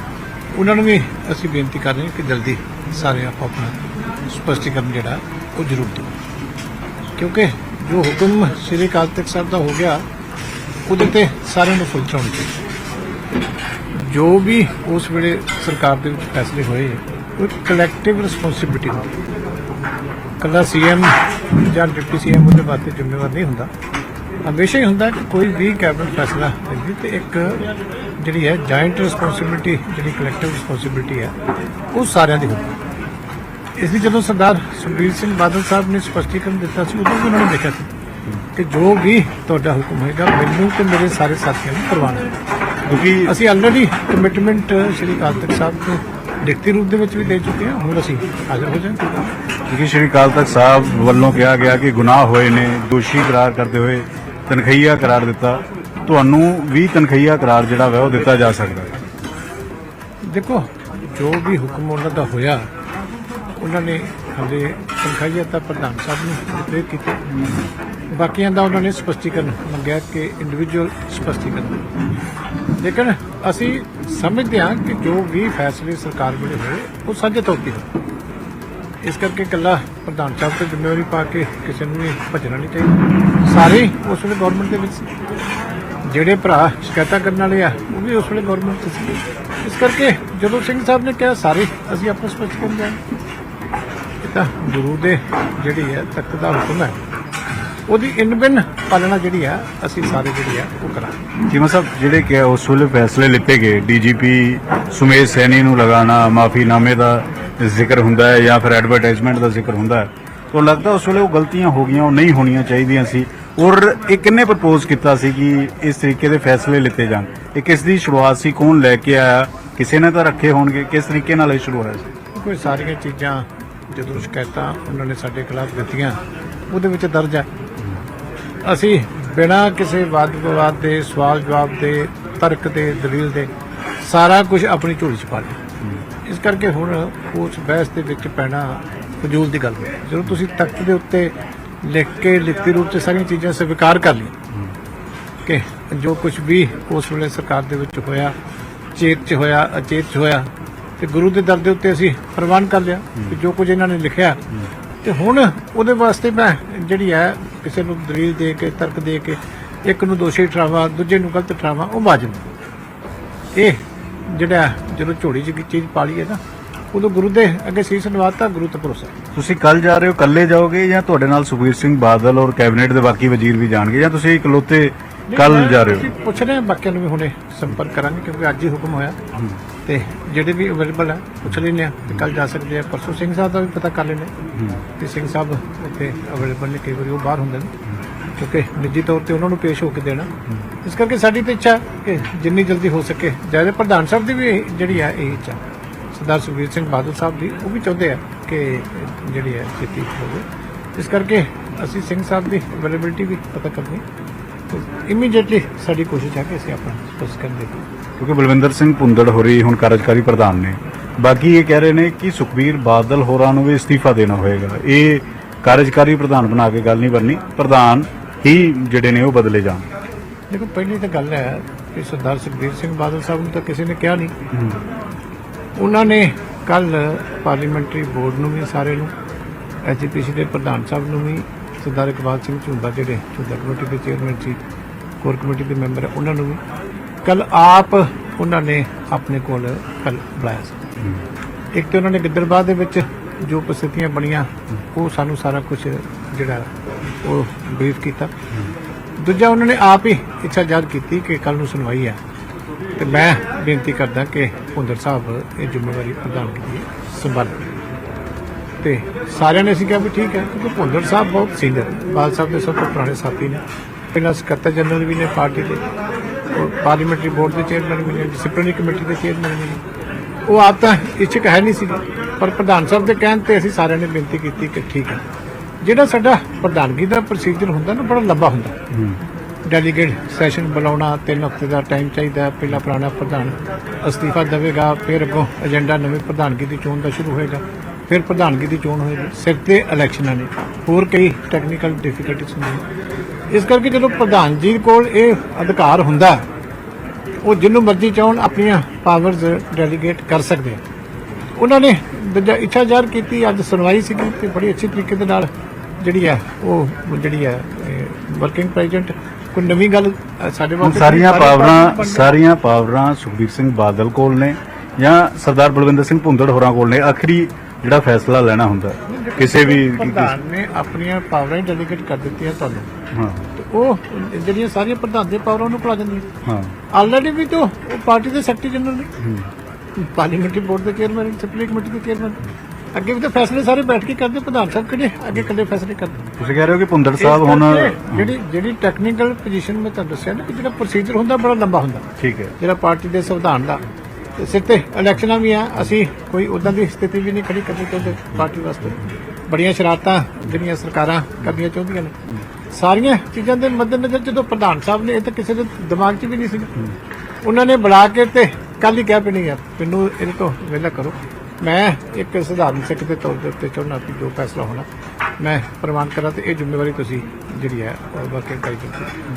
ਉਹਨਾਂ ਨੂੰ ਵੀ ਅਸੀਂ ਬੇਨਤੀ ਕਰ ਰਹੇ ਹਾਂ ਕਿ ਜਲਦੀ ਸਾਰੇ ਆਪੋ ਆਪਣਾ ਸਪਸ਼ਟੀਕਰਨ ਜਿਹੜਾ, ਉਹ ਜ਼ਰੂਰ ਦਿਓ। ਕਿਉਂਕਿ ਜੋ ਹੁਕਮ ਸ੍ਰੀ ਅਕਾਲ ਤਖਤ ਸਾਹਿਬ ਦਾ ਹੋ ਗਿਆ, ਉਹਦੇ ਤੇ ਸਾਰਿਆਂ ਨੂੰ ਫੁੱਲ ਚੜ੍ਹਾਉਣੀ ਚਾਹੀਦੀ। ਜੋ ਵੀ ਉਸ ਵੇਲੇ ਸਰਕਾਰ ਦੇ ਵਿੱਚ ਫੈਸਲੇ ਹੋਏ, ਉਹ ਕਲੈਕਟਿਵ ਰਿਸਪੌਂਸਿਬਿਲਟੀ ਹੁੰਦੀ। ਹੈ ਕੱਲਾ ਸੀਐਮ ਜਾਂ ਡਿਪਟੀ ਸੀਐਮ ਉਹਦੇ ਵਾਸਤੇ ਜ਼ਿੰਮੇਵਾਰ ਨਹੀਂ ਹੁੰਦਾ। ਹਮੇਸ਼ਾ ਹੀ ਹੁੰਦਾ ਕਿ ਕੋਈ ਵੀ ਕੈਬਨਿਟ ਫੈਸਲਾ ਲੈਂਦੀ ਤੇ ਇੱਕ ਜਿਹੜੀ ਹੈ ਜਾਇੰਟ ਰਿਸਪੌਂਸਿਬਿਲਟੀ ਜਿਹੜੀ ਕਲੈਕਟਿਵ ਰਿਸਪੌਂਸਿਬਿਲਟੀ ਹੈ, ਉਹ ਸਾਰਿਆਂ ਦੀ ਹੁੰਦੀ ਇਸ ਲਈ ਜਦੋਂ ਸਰਦਾਰ ਸੁਖਬੀਰ ਸਿੰਘ ਬਾਦਲ ਸਾਹਿਬ ਨੇ ਸਪਸ਼ਟੀਕਰਨ ਦਿੱਤਾ ਸੀ, ਉਦੋਂ ਵੀ ਉਹਨਾਂ ਨੇ ਦੇਖਿਆ ਸੀ ਕਿ ਜੋ ਵੀ ਤੁਹਾਡਾ ਹੁਕਮ ਹੋਏਗਾ, ਮੈਨੂੰ ਤੇ ਮੇਰੇ ਸਾਰੇ ਸਾਥੀਆਂ ਨੂੰ ਪ੍ਰਵਾਨ ਕਿਉਂਕਿ ਅਸੀਂ ਆਲਰੇਡੀ ਕਮਿਟਮੈਂਟ ਸ਼੍ਰੀ ਅਕਾਲ ਤਖਤ ਸਾਹਿਬ ਨੂੰ ਲਿਖਤੀ ਰੂਪ ਦੇ ਵਿੱਚ ਵੀ ਦੇ ਚੁੱਕੇ ਹਾਂ, ਹੁਣ ਅਸੀਂ ਹਾਜ਼ਰ ਹੋ ਜਾਵਾਂਗੇ। ਕਿਉਂਕਿ ਸ਼੍ਰੀ ਅਕਾਲ ਤਖਤ ਸਾਹਿਬ ਵੱਲੋਂ ਕਿਹਾ ਗਿਆ ਕਿ ਗੁਨਾਹ ਹੋਏ ਨੇ, ਦੋਸ਼ੀ ਕਰਾਰ ਕਰਦੇ ਹੋਏ ਤਨਖਈਆ ਕਰਾਰ ਦਿੱਤਾ, ਤੁਹਾਨੂੰ ਵੀ ਤਨਖਈਆ ਕਰਾਰ ਜਿਹੜਾ ਵਾ ਉਹ ਦਿੱਤਾ ਜਾ ਸਕਦਾ। ਹੈ ਦੇਖੋ, ਜੋ ਵੀ ਹੁਕਮ ਉਹਨਾਂ ਦਾ ਹੋਇਆ, ਉਹਨਾਂ ਨੇ ਹਲੇ ਤਨਖਾਹੀਆ ਤਾਂ ਪ੍ਰਧਾਨ ਸਾਹਿਬ ਨੂੰ ਡਿਕਲੇਅਰ ਕੀਤੀ। ਬਾਕੀਆਂ ਦਾ ਉਹਨਾਂ ਨੇ ਸਪਸ਼ਟੀਕਰਨ ਮੰਗਿਆ ਕਿ ਇੰਡੀਵਿਜੂਅਲ ਸਪਸ਼ਟੀਕਰਨ। ਲੇਕਿਨ ਅਸੀਂ ਸਮਝਦੇ ਹਾਂ ਕਿ ਜੋ ਵੀ ਫੈਸਲੇ ਸਰਕਾਰ ਵੱਲੋਂ ਹੋਏ, ਉਹ ਸਾਂਝੇ ਤੌਰ ਤੇ ਹੋਏ। ਇਸ ਕਰਕੇ ਇਕੱਲਾ ਪ੍ਰਧਾਨ ਸਾਹਿਬ ਤੇ ਜ਼ਿੰਮੇਵਾਰੀ ਪਾ ਕੇ ਕਿਸੇ ਨੂੰ ਵੀ ਭੱਜਣਾ ਨਹੀਂ ਚਾਹੀਦਾ। ਸਾਰੇ ਉਸ ਵੇਲੇ ਗਵਰਨਮੈਂਟ ਦੇ ਵਿੱਚ ਸੀ। ਜਿਹੜੇ ਭਰਾ ਸ਼ਿਕਾਇਤਾਂ ਕਰਨ ਵਾਲੇ ਆ, ਉਹ ਵੀ ਉਸ ਵੇਲੇ ਗਵਰਨਮੈਂਟ 'ਚ ਸੀ। ਇਸ ਕਰਕੇ ਜਦੋਂ ਸਿੰਘ ਸਾਹਿਬ ਨੇ ਕਿਹਾ, ਸਾਰੇ, ਅਸੀਂ ਆਪਣਾ ਸਪਸ਼ਟ ਕਰਨ ਜਾਣਾ ਇਹ ਤਾਂ ਗੁਰੂ ਦੇ ਜਿਹੜੀ ਹੈ ਤਖਤ ਦਾ ਹੁਕਮ ਹੈ। ਉਹਦੀ ਇਨਬਿਨ ਪਾਲਣਾ ਜਿਹੜੀ ਆ ਅਸੀਂ ਸਾਰੇ ਜਿਹੜੀ ਆ ਉਹ ਕਰਾਂਗੇ। ਚੀਮਾ ਸਾਹਿਬ ਜਿਹੜੇ ਕਿ ਉਸ ਵੇਲੇ ਫੈਸਲੇ ਲਿੱਤੇ ਗਏ ਡੀਜੀਪੀ ਸੁਮੇਸ਼ ਸੈਣੀ ਨੂੰ ਲਗਾਉਣਾ ਮਾਫੀਨਾਮੇ ਦਾ ਜ਼ਿਕਰ ਹੁੰਦਾ ਹੈ ਜਾਂ ਫਿਰ ਐਡਵਰਟਾਈਜ਼ਮੈਂਟ ਦਾ ਜ਼ਿਕਰ ਹੁੰਦਾ ਹੈ ਤਾਂ ਲੱਗਦਾ ਉਸ ਵੇਲੇ ਉਹ ਗਲਤੀਆਂ ਹੋ ਗਈਆਂ ਉਹ ਨਹੀਂ ਹੋਣੀਆਂ ਚਾਹੀਦੀਆਂ ਸੀ। ਔਰ ਇਹ ਕਿੰਨੇ ਪ੍ਰਪੋਜ਼ ਕੀਤਾ ਸੀ ਕਿ ਇਸ ਤਰੀਕੇ ਦੇ ਫੈਸਲੇ ਲਿੱਤੇ ਜਾਣ? ਇਹ ਕਿਸ ਦੀ ਸ਼ੁਰੂਆਤ ਸੀ? ਕੌਣ ਲੈ ਕੇ ਆਇਆ? ਕਿਸੇ ਨੇ ਤਾਂ ਰੱਖੇ ਹੋਣਗੇ? ਕਿਸ ਤਰੀਕੇ ਨਾਲ ਇਹ ਸ਼ੁਰੂ ਹੋਇਆ ਸੀ? ਕੋਈ ਸਾਰੀਆਂ ਚੀਜ਼ਾਂ ਜਦੋਂ ਸ਼ਿਕਾਇਤਾਂ ਉਹਨਾਂ ਨੇ ਸਾਡੇ ਖਿਲਾਫ ਦਿੱਤੀਆਂ ਉਹਦੇ ਵਿੱਚ ਦਰਜ ਹੈ। ਅਸੀਂ ਬਿਨਾਂ ਕਿਸੇ ਵਾਦ ਵਿਵਾਦ ਦੇ ਸਵਾਲ ਜਵਾਬ ਦੇ ਤਰਕ ਦੇ ਦਲੀਲ ਦੇ ਸਾਰਾ ਕੁਝ ਆਪਣੀ ਝੋਲੀ 'ਚ ਪਾ ਲਿਆ। ਇਸ ਕਰਕੇ ਹੁਣ ਉਸ ਬਹਿਸ ਦੇ ਵਿੱਚ ਪੈਣਾ ਫਜ਼ੂਲ ਦੀ ਗੱਲ ਹੈ ਜਦੋਂ ਤੁਸੀਂ ਤਖਤ ਦੇ ਉੱਤੇ ਲਿਖ ਕੇ ਲਿਖਤੀ ਰੂਪ 'ਚ ਸਾਰੀਆਂ ਚੀਜ਼ਾਂ ਸਵੀਕਾਰ ਕਰ ਲਈਆਂ ਕਿ ਜੋ ਕੁਝ ਵੀ ਉਸ ਵੇਲੇ ਸਰਕਾਰ ਦੇ ਵਿੱਚ ਹੋਇਆ ਚੇਤ ਚ ਹੋਇਆ ਅਚੇਤ ਚ ਹੋਇਆ ਤੇ ਗੁਰੂ ਦੇ ਦਰ ਦੇ ਉੱਤੇ ਅਸੀਂ ਪ੍ਰਵਾਨ ਕਰ ਲਿਆ ਕਿ ਜੋ ਕੁਝ ਇਹਨਾਂ ਨੇ ਲਿਖਿਆ ਤੇ ਹੁਣ ਉਹਦੇ ਵਾਸਤੇ ਮੈਂ ਜਿਹੜੀ ਹੈ ਕਿਸੇ ਨੂੰ ਦਲੀਲ ਦੇ ਕੇ ਤਰਕ ਦੇ ਕੇ ਇੱਕ ਨੂੰ ਦੋਸ਼ੀ ਠਹਿਰਾਵਾਂ ਦੂਜੇ ਨੂੰ ਗਲਤ ਠਹਿਰਾਵਾਂ ਉਹ ਨਹੀਂ। ਇਹ ਜਿਹੜਾ ਜਦੋਂ ਝੋੜੀ 'ਚ ਚੀਜ਼ ਪਾ ਲਈ ਹੈ ਨਾ ਉਦੋਂ ਗੁਰੂ ਦੇ ਅੱਗੇ ਸੀਸ ਨਵਾਤਾ ਗੁਰੂ ਤੇ ਭਰੋਸਾ ਤੁਸੀਂ ਕੱਲ ਜਾ ਰਹੇ ਹੋ ਕੱਲੇ ਜਾਓਗੇ ਜਾਂ ਤੁਹਾਡੇ ਨਾਲ ਸੁਖਬੀਰ ਸਿੰਘ ਬਾਦਲ ਔਰ ਕੈਬਨਿਟ ਦੇ ਬਾਕੀ ਵਜ਼ੀਰ ਵੀ ਜਾਣਗੇ ਜਾਂ ਤੁਸੀਂ ਇਕਲੌਤੇ ਕੱਲ ਜਾ ਰਹੇ ਹੋ? ਪੁੱਛ ਰਹੇ ਹਾਂ ਬਾਕੀਆਂ ਨੂੰ ਵੀ ਹੁਣੇ ਸੰਪਰਕ ਕਰਾਂਗੇ ਕਿਉਂਕਿ ਅੱਜ ਹੀ ਹੁਕਮ ਹੋਇਆ। ਤੇ ਜਿਹੜੇ ਵੀ ਅਵੇਲੇਬਲ ਹੈ ਪੁੱਛ ਲੈਂਦੇ ਆ ਤੇ ਕੱਲ ਜਾ ਸਕਦੇ ਆ। ਪਰਸੋਂ ਸਿੰਘ ਸਾਹਿਬ ਦਾ ਵੀ ਪਤਾ ਕਰ ਹਾਂ। ਕਿ ਸਿੰਘ ਸਾਹਿਬ ਇੱਥੇ ਅਵੇਲੇਬਲ ਨੇ ਕਈ ਵਾਰੀ ਉਹ ਬਾਹਰ ਹੁੰਦੇ ਨੇ। ਕਿਉਂਕਿ ਨਿੱਜੀ ਤੌਰ ਤੇ ਉਹਨਾਂ ਨੂੰ ਪੇਸ਼ ਹੋ ਕੇ ਦੇਣਾ। ਇਸ ਕਰਕੇ ਸਾਡੀ ਤਾਂ ਇੱਛਾ ਕਿ ਜਿੰਨੀ ਜਲਦੀ ਹੋ ਸਕੇ। ਜਿਹੜੇ ਪ੍ਰਧਾਨ ਸਾਹਿਬ ਦੀ ਵੀ ਜਿਹੜੀ ਹੈ ਇਹ ਇੱਛਾ। ਸਰਦਾਰ ਸੁਖਬੀਰ ਸਿੰਘ ਬਾਦਲ ਸਾਹਿਬ ਦੀ ਉਹ ਵੀ ਚਾਹੁੰਦੇ ਆ ਕਿ ਜਿਹੜੀ ਹੈ ਛੇਤੀ ਹੋਵੇ। ਇਸ ਕਰਕੇ ਅਸੀਂ ਸਿੰਘ ਸਾਹਿਬ ਦੀ ਅਵੇਲੇਬਿਲਟੀ ਵੀ ਪਤਾ ਕਰਨੀ। ਇਮੀਡੀਏਟਲੀ ਸਾਡੀ ਕੋਸ਼ਿਸ਼ ਹੈ ਕਿ ਅਸੀਂ ਆਪਣਾ ਸਪਸ਼ਟ ਕਰ ਦੇਈਏ। ਕਿਉਂਕਿ ਬਲਵਿੰਦਰ ਸਿੰਘ ਭੁੰਦੜ ਹੋਰੀ ਹੁਣ ਕਾਰਜਕਾਰੀ ਪ੍ਰਧਾਨ ਨੇ। ਬਾਕੀ ਇਹ ਕਹਿ ਰਹੇ ਨੇ ਕਿ ਸੁਖਬੀਰ ਬਾਦਲ ਹੋਰਾਂ ਨੂੰ ਵੀ ਅਸਤੀਫਾ ਦੇਣਾ ਹੋਏਗਾ। ਇਹ ਕਾਰਜਕਾਰੀ ਪ੍ਰਧਾਨ ਬਣਾ ਕੇ ਗੱਲ ਨਹੀਂ ਬਣਨੀ ਪ੍ਰਧਾਨ ਹੀ ਜਿਹੜੇ ਨੇ ਉਹ ਬਦਲੇ ਜਾਣ। ਦੇਖੋ ਪਹਿਲੀ ਤਾਂ ਗੱਲ ਹੈ ਕਿ ਸਰਦਾਰ ਸੁਖਬੀਰ ਸਿੰਘ ਬਾਦਲ ਸਾਹਿਬ ਨੂੰ ਤਾਂ ਕਿਸੇ ਨੇ ਕਿਹਾ ਨਹੀਂ। ਉਹਨਾਂ ਨੇ ਕੱਲ ਪਾਰਲੀਮੈਂਟਰੀ ਬੋਰਡ ਨੂੰ ਵੀ ਸਾਰੇ ਨੂੰ ਐਜੀਪੀਸੀ ਦੇ ਪ੍ਰਧਾਨ ਸਾਹਿਬ ਨੂੰ ਵੀ ਸਰਦਾਰ ਇਕਬਾਲ ਸਿੰਘ ਝੁੰਦਾ ਜਿਹੜੇ ਝੁੰਦਾ ਕਮੇਟੀ ਦੇ ਚੇਅਰਮੈਨ ਸੀ ਕੋਰ ਕਮੇਟੀ ਦੇ ਮੈਂਬਰ ਹੈ, ਉਹਨਾਂ ਨੂੰ ਵੀ ਕੱਲ ਆਪ ਉਹਨਾਂ ਨੇ ਆਪਣੇ ਕੋਲ ਕੱਲ ਬੁਲਾਇਆ ਸੀ। ਇੱਕ ਤੇ ਉਹਨਾਂ ਨੇ ਗਿੱਦੜਬਾਹ ਦੇ ਵਿੱਚ ਜੋ ਪ੍ਰਸਥਿਤੀਆਂ ਬਣੀਆਂ, ਉਹ ਸਾਨੂੰ ਸਾਰਾ ਕੁਝ ਜਿਹੜਾ ਉਹ ਬਰੀਫ ਕੀਤਾ। ਦੂਜਾ ਉਹਨਾਂ ਨੇ ਆਪ ਹੀ ਇੱਛਾ ਜ਼ਾਹਰ ਕੀਤੀ ਕਿ ਕੱਲ ਨੂੰ ਸੁਣਵਾਈ ਹੈ। ਤੇ ਮੈਂ ਬੇਨਤੀ ਕਰਦਾ ਕਿ ਭੁੰਦਰ ਸਾਹਿਬ ਇਹ ਜ਼ਿੰਮੇਵਾਰੀ ਪ੍ਰਧਾਨਗੀ ਦੀ ਸੰਭਾਲਣ ਤੇ ਸਾਰਿਆਂ ਨੇ ਅਸੀਂ ਕਿਹਾ ਵੀ ਠੀਕ ਹੈ, ਕਿਉਂਕਿ ਭੁੰਦਰ ਸਾਹਿਬ ਬਹੁਤ ਸੀਨੀਅਰ ਬਾਲ ਸਾਹਿਬ ਦੇ ਸਭ ਤੋਂ ਪੁਰਾਣੇ ਸਾਥੀ ਨੇ। ਪਹਿਲਾਂ ਸਕੱਤਰ ਜਨਰਲ ਵੀ ਨੇ ਪਾਰਟੀ ਦੇ। ਪਾਰਲੀਮੈਂਟਰੀ ਬੋਰਡ ਦੇ ਚੇਅਰਮੈਨ ਵੀ ਨੇ, ਡਿਸਪਲਿਨਰੀ ਕਮੇਟੀ ਦੇ ਚੇਅਰਮੈਨ ਵੀ ਨੇ। ਉਹ ਆਪ ਤਾਂ ਇੱਛੁਕ ਹੈ ਨਹੀਂ ਸੀ, ਪਰ ਪ੍ਰਧਾਨ ਸਾਹਿਬ ਦੇ ਕਹਿਣ ਤੇ ਅਸੀਂ ਸਾਰਿਆਂ ਨੇ ਬੇਨਤੀ ਕੀਤੀ ਕਿ ਠੀਕ ਹੈ। ਜਿਹੜਾ ਸਾਡਾ ਪ੍ਰਧਾਨਗੀ ਦਾ ਪ੍ਰੋਸੀਜਰ ਹੁੰਦਾ ਨਾ, ਬੜਾ ਲੰਬਾ ਹੁੰਦਾ। ਡੈਲੀਗੇਟ ਸੈਸ਼ਨ ਬੁਲਾਉਣਾ, ਤਿੰਨ ਹਫ਼ਤੇ ਦਾ ਟਾਈਮ ਚਾਹੀਦਾ ਹੈ। ਪਹਿਲਾਂ ਪੁਰਾਣਾ ਪ੍ਰਧਾਨ ਅਸਤੀਫਾ ਦੇਵੇਗਾ, ਫਿਰ ਅੱਗੋਂ ਏਜੰਡਾ ਨਵੇਂ ਪ੍ਰਧਾਨਗੀ ਦੀ ਚੋਣ ਦਾ ਸ਼ੁਰੂ ਹੋਏਗਾ, ਫਿਰ ਪ੍ਰਧਾਨਗੀ ਦੀ ਚੋਣ ਹੋਏਗੀ। ਸਿਰ ਤੇ ਇਲੈਕਸ਼ਨਾਂ ਨੇ। ਹੋਰ ਕਈ ਟੈਕਨੀਕਲ ਡਿਫਿਕਲਟੀਜ਼ ਹੁੰਦੀਆਂ ਇਸ ਕਰਕੇ ਜਦੋਂ ਪ੍ਰਧਾਨ ਜੀ ਕੋਲ ਇਹ ਅਧਿਕਾਰ ਹੁੰਦਾ ਉਹ ਜਿਹਨੂੰ ਮਰਜ਼ੀ ਚਾਹਣ ਆਪਣੀਆਂ ਪਾਵਰਸ ਡੈਲੀਗੇਟ ਕਰ ਸਕਦੇ ਉਹਨਾਂ ਨੇ ਦੂਜਾ ਇੱਛਾ ਜ਼ਾਹਰ ਕੀਤੀ ਅੱਜ ਸੁਣਵਾਈ ਸੀਗੀ ਤੇ ਬੜੀ ਅੱਛੀ ਤਰੀਕੇ ਦੇ ਨਾਲ ਜਿਹੜੀ ਹੈ ਉਹ ਜਿਹੜੀ ਹੈ ਵਰਕਿੰਗ ਪ੍ਰੈਜ਼ੀਡੈਂਟ ਕੋਈ ਨਵੀਂ ਗੱਲ ਸਾਡੇ ਵਾਸਤੇ ਸਾਰੀਆਂ ਸਾਰੇ ਪਾਵਰਾਂ ਸਾਰੀਆਂ ਪਾਵਰਾਂ ਸੁਖਬੀਰ ਸਿੰਘ ਬਾਦਲ ਕੋਲ ਨੇ ਜਾਂ ਸਰਦਾਰ ਬਲਵਿੰਦਰ ਸਿੰਘ ਭੁੰਦੜ ਹੋਰਾਂ ਕੋਲ ਨੇ। ਆਖਰੀ ਜਿਹੜਾ ਫੈਸਲਾ ਲੈਣਾ ਹੁੰਦਾ ਕਿਸੇ ਵੀ ਪ੍ਰਧਾਨ ਨੇ ਆਪਣੀਆਂ ਪਾਵਰਾਂ ਹੀ ਡੈਲੀਗੇਟ ਕਰ ਦਿੱਤੀਆਂ ਤੁਹਾਨੂੰ। ਹਾਂ। ਤੇ ਉਹ ਜਿਹੜੀਆਂ ਸਾਰੀਆਂ ਪ੍ਰਧਾਨ ਦੀਆਂ ਪਾਵਰਾਂ ਨੂੰ ਭੁਲਾ ਜਾਂਦੀਆਂ। ਹਾਂ। ਆਲਰੇਡੀ ਵੀ ਤਾਂ ਉਹ ਪਾਰਟੀ ਦੇ ਸੈਕਟਰੀ ਜਨਰਲ ਨੇ। ਪਾਰਲੀਮੈਂਟਰੀ ਬੋਰਡ ਦੇ ਚੇਅਰਮੈਨ ਸਪਲੀ ਕਮੇਟੀ ਦੇ ਚੇਅਰਮੈਨ ਅੱਗੇ ਵੀ ਤਾਂ ਫੈਸਲੇ ਸਾਰੇ ਬੈਠ ਕੇ ਕਰਦੇ ਪ੍ਰਧਾਨ ਸਾਹਿਬ ਕਿਹੜੇ ਅੱਗੇ ਇਕੱਲੇ ਫੈਸਲੇ ਕਰਦੇ। ਤੁਸੀਂ ਕਹਿ ਰਹੇ ਹੋ ਕਿ ਭੁੰਦੜ ਸਾਹਿਬ ਹੁਣ ਜਿਹੜੀ ਜਿਹੜੀ ਟੈਕਨੀਕਲ ਪੋਜੀਸ਼ਨ ਮੈਂ ਤੁਹਾਨੂੰ ਦੱਸਿਆ ਨਾ ਕਿ ਜਿਹੜਾ ਪ੍ਰੋਸੀਜਰ ਹੁੰਦਾ ਬੜਾ ਲੰਬਾ ਹੁੰਦਾ। ਠੀਕ ਹੈ। ਜਿਹੜਾ ਪਾਰਟੀ ਦੇ ਸੰਵਿਧਾਨ ਦਾ। ਸਿਰ ਤੇ ਇਲੈਕਸ਼ਨਾਂ ਵੀ ਆ, ਅਸੀਂ ਕੋਈ ਉਦਾਂ ਦੀ ਸਥਿਤੀ ਵੀ ਨਹੀਂ ਖੜੀ ਕਰਨੀ ਚਾਹੁੰਦੇ ਪਾਰਟੀ ਵਾਸਤੇ। ਬੜੀਆਂ ਸ਼ਰਾਰਤਾਂ ਜਿਹੜੀਆਂ ਸਰਕਾਰਾਂ ਕਰਨੀਆਂ ਚਾਹੁੰਦੀਆਂ ਨੇ। ਸਾਰੀਆਂ ਚੀਜ਼ਾਂ ਦੇ ਮੱਦੇਨਜ਼ਰ ਜਦੋਂ ਪ੍ਰਧਾਨ ਸਾਹਿਬ ਨੇ, ਇਹ ਤਾਂ ਕਿਸੇ ਦੇ ਦਿਮਾਗ 'ਚ ਵੀ ਨਹੀਂ ਸੀ ਉਹਨਾਂ ਨੇ ਬੁਲਾ ਕੇ ਤੇ ਕੱਲ ਹੀ ਕਹਿ ਵੀ ਨਹੀਂ ਯਾਰ, ਮੈਨੂੰ ਇਹਦੇ ਤੋਂ ਵਿਹਲਾ ਕਰੋ। ਮੈਂ ਇੱਕ ਸਧਾਰਨ ਸਿੱਖ ਦੇ ਤੌਰ ਦੇ ਉੱਤੇ ਚਾਹੁੰਦਾ ਕਿ ਜੋ ਫੈਸਲਾ ਹੋਣਾ ਮੈਂ ਪ੍ਰਵਾਨ ਕਰਾਂ ਤੇ ਇਹ ਜ਼ਿੰਮੇਵਾਰੀ ਤੁਸੀਂ ਜਿਹੜੀ ਹੈ ਵਰਕਿੰਗ ਕਰੀ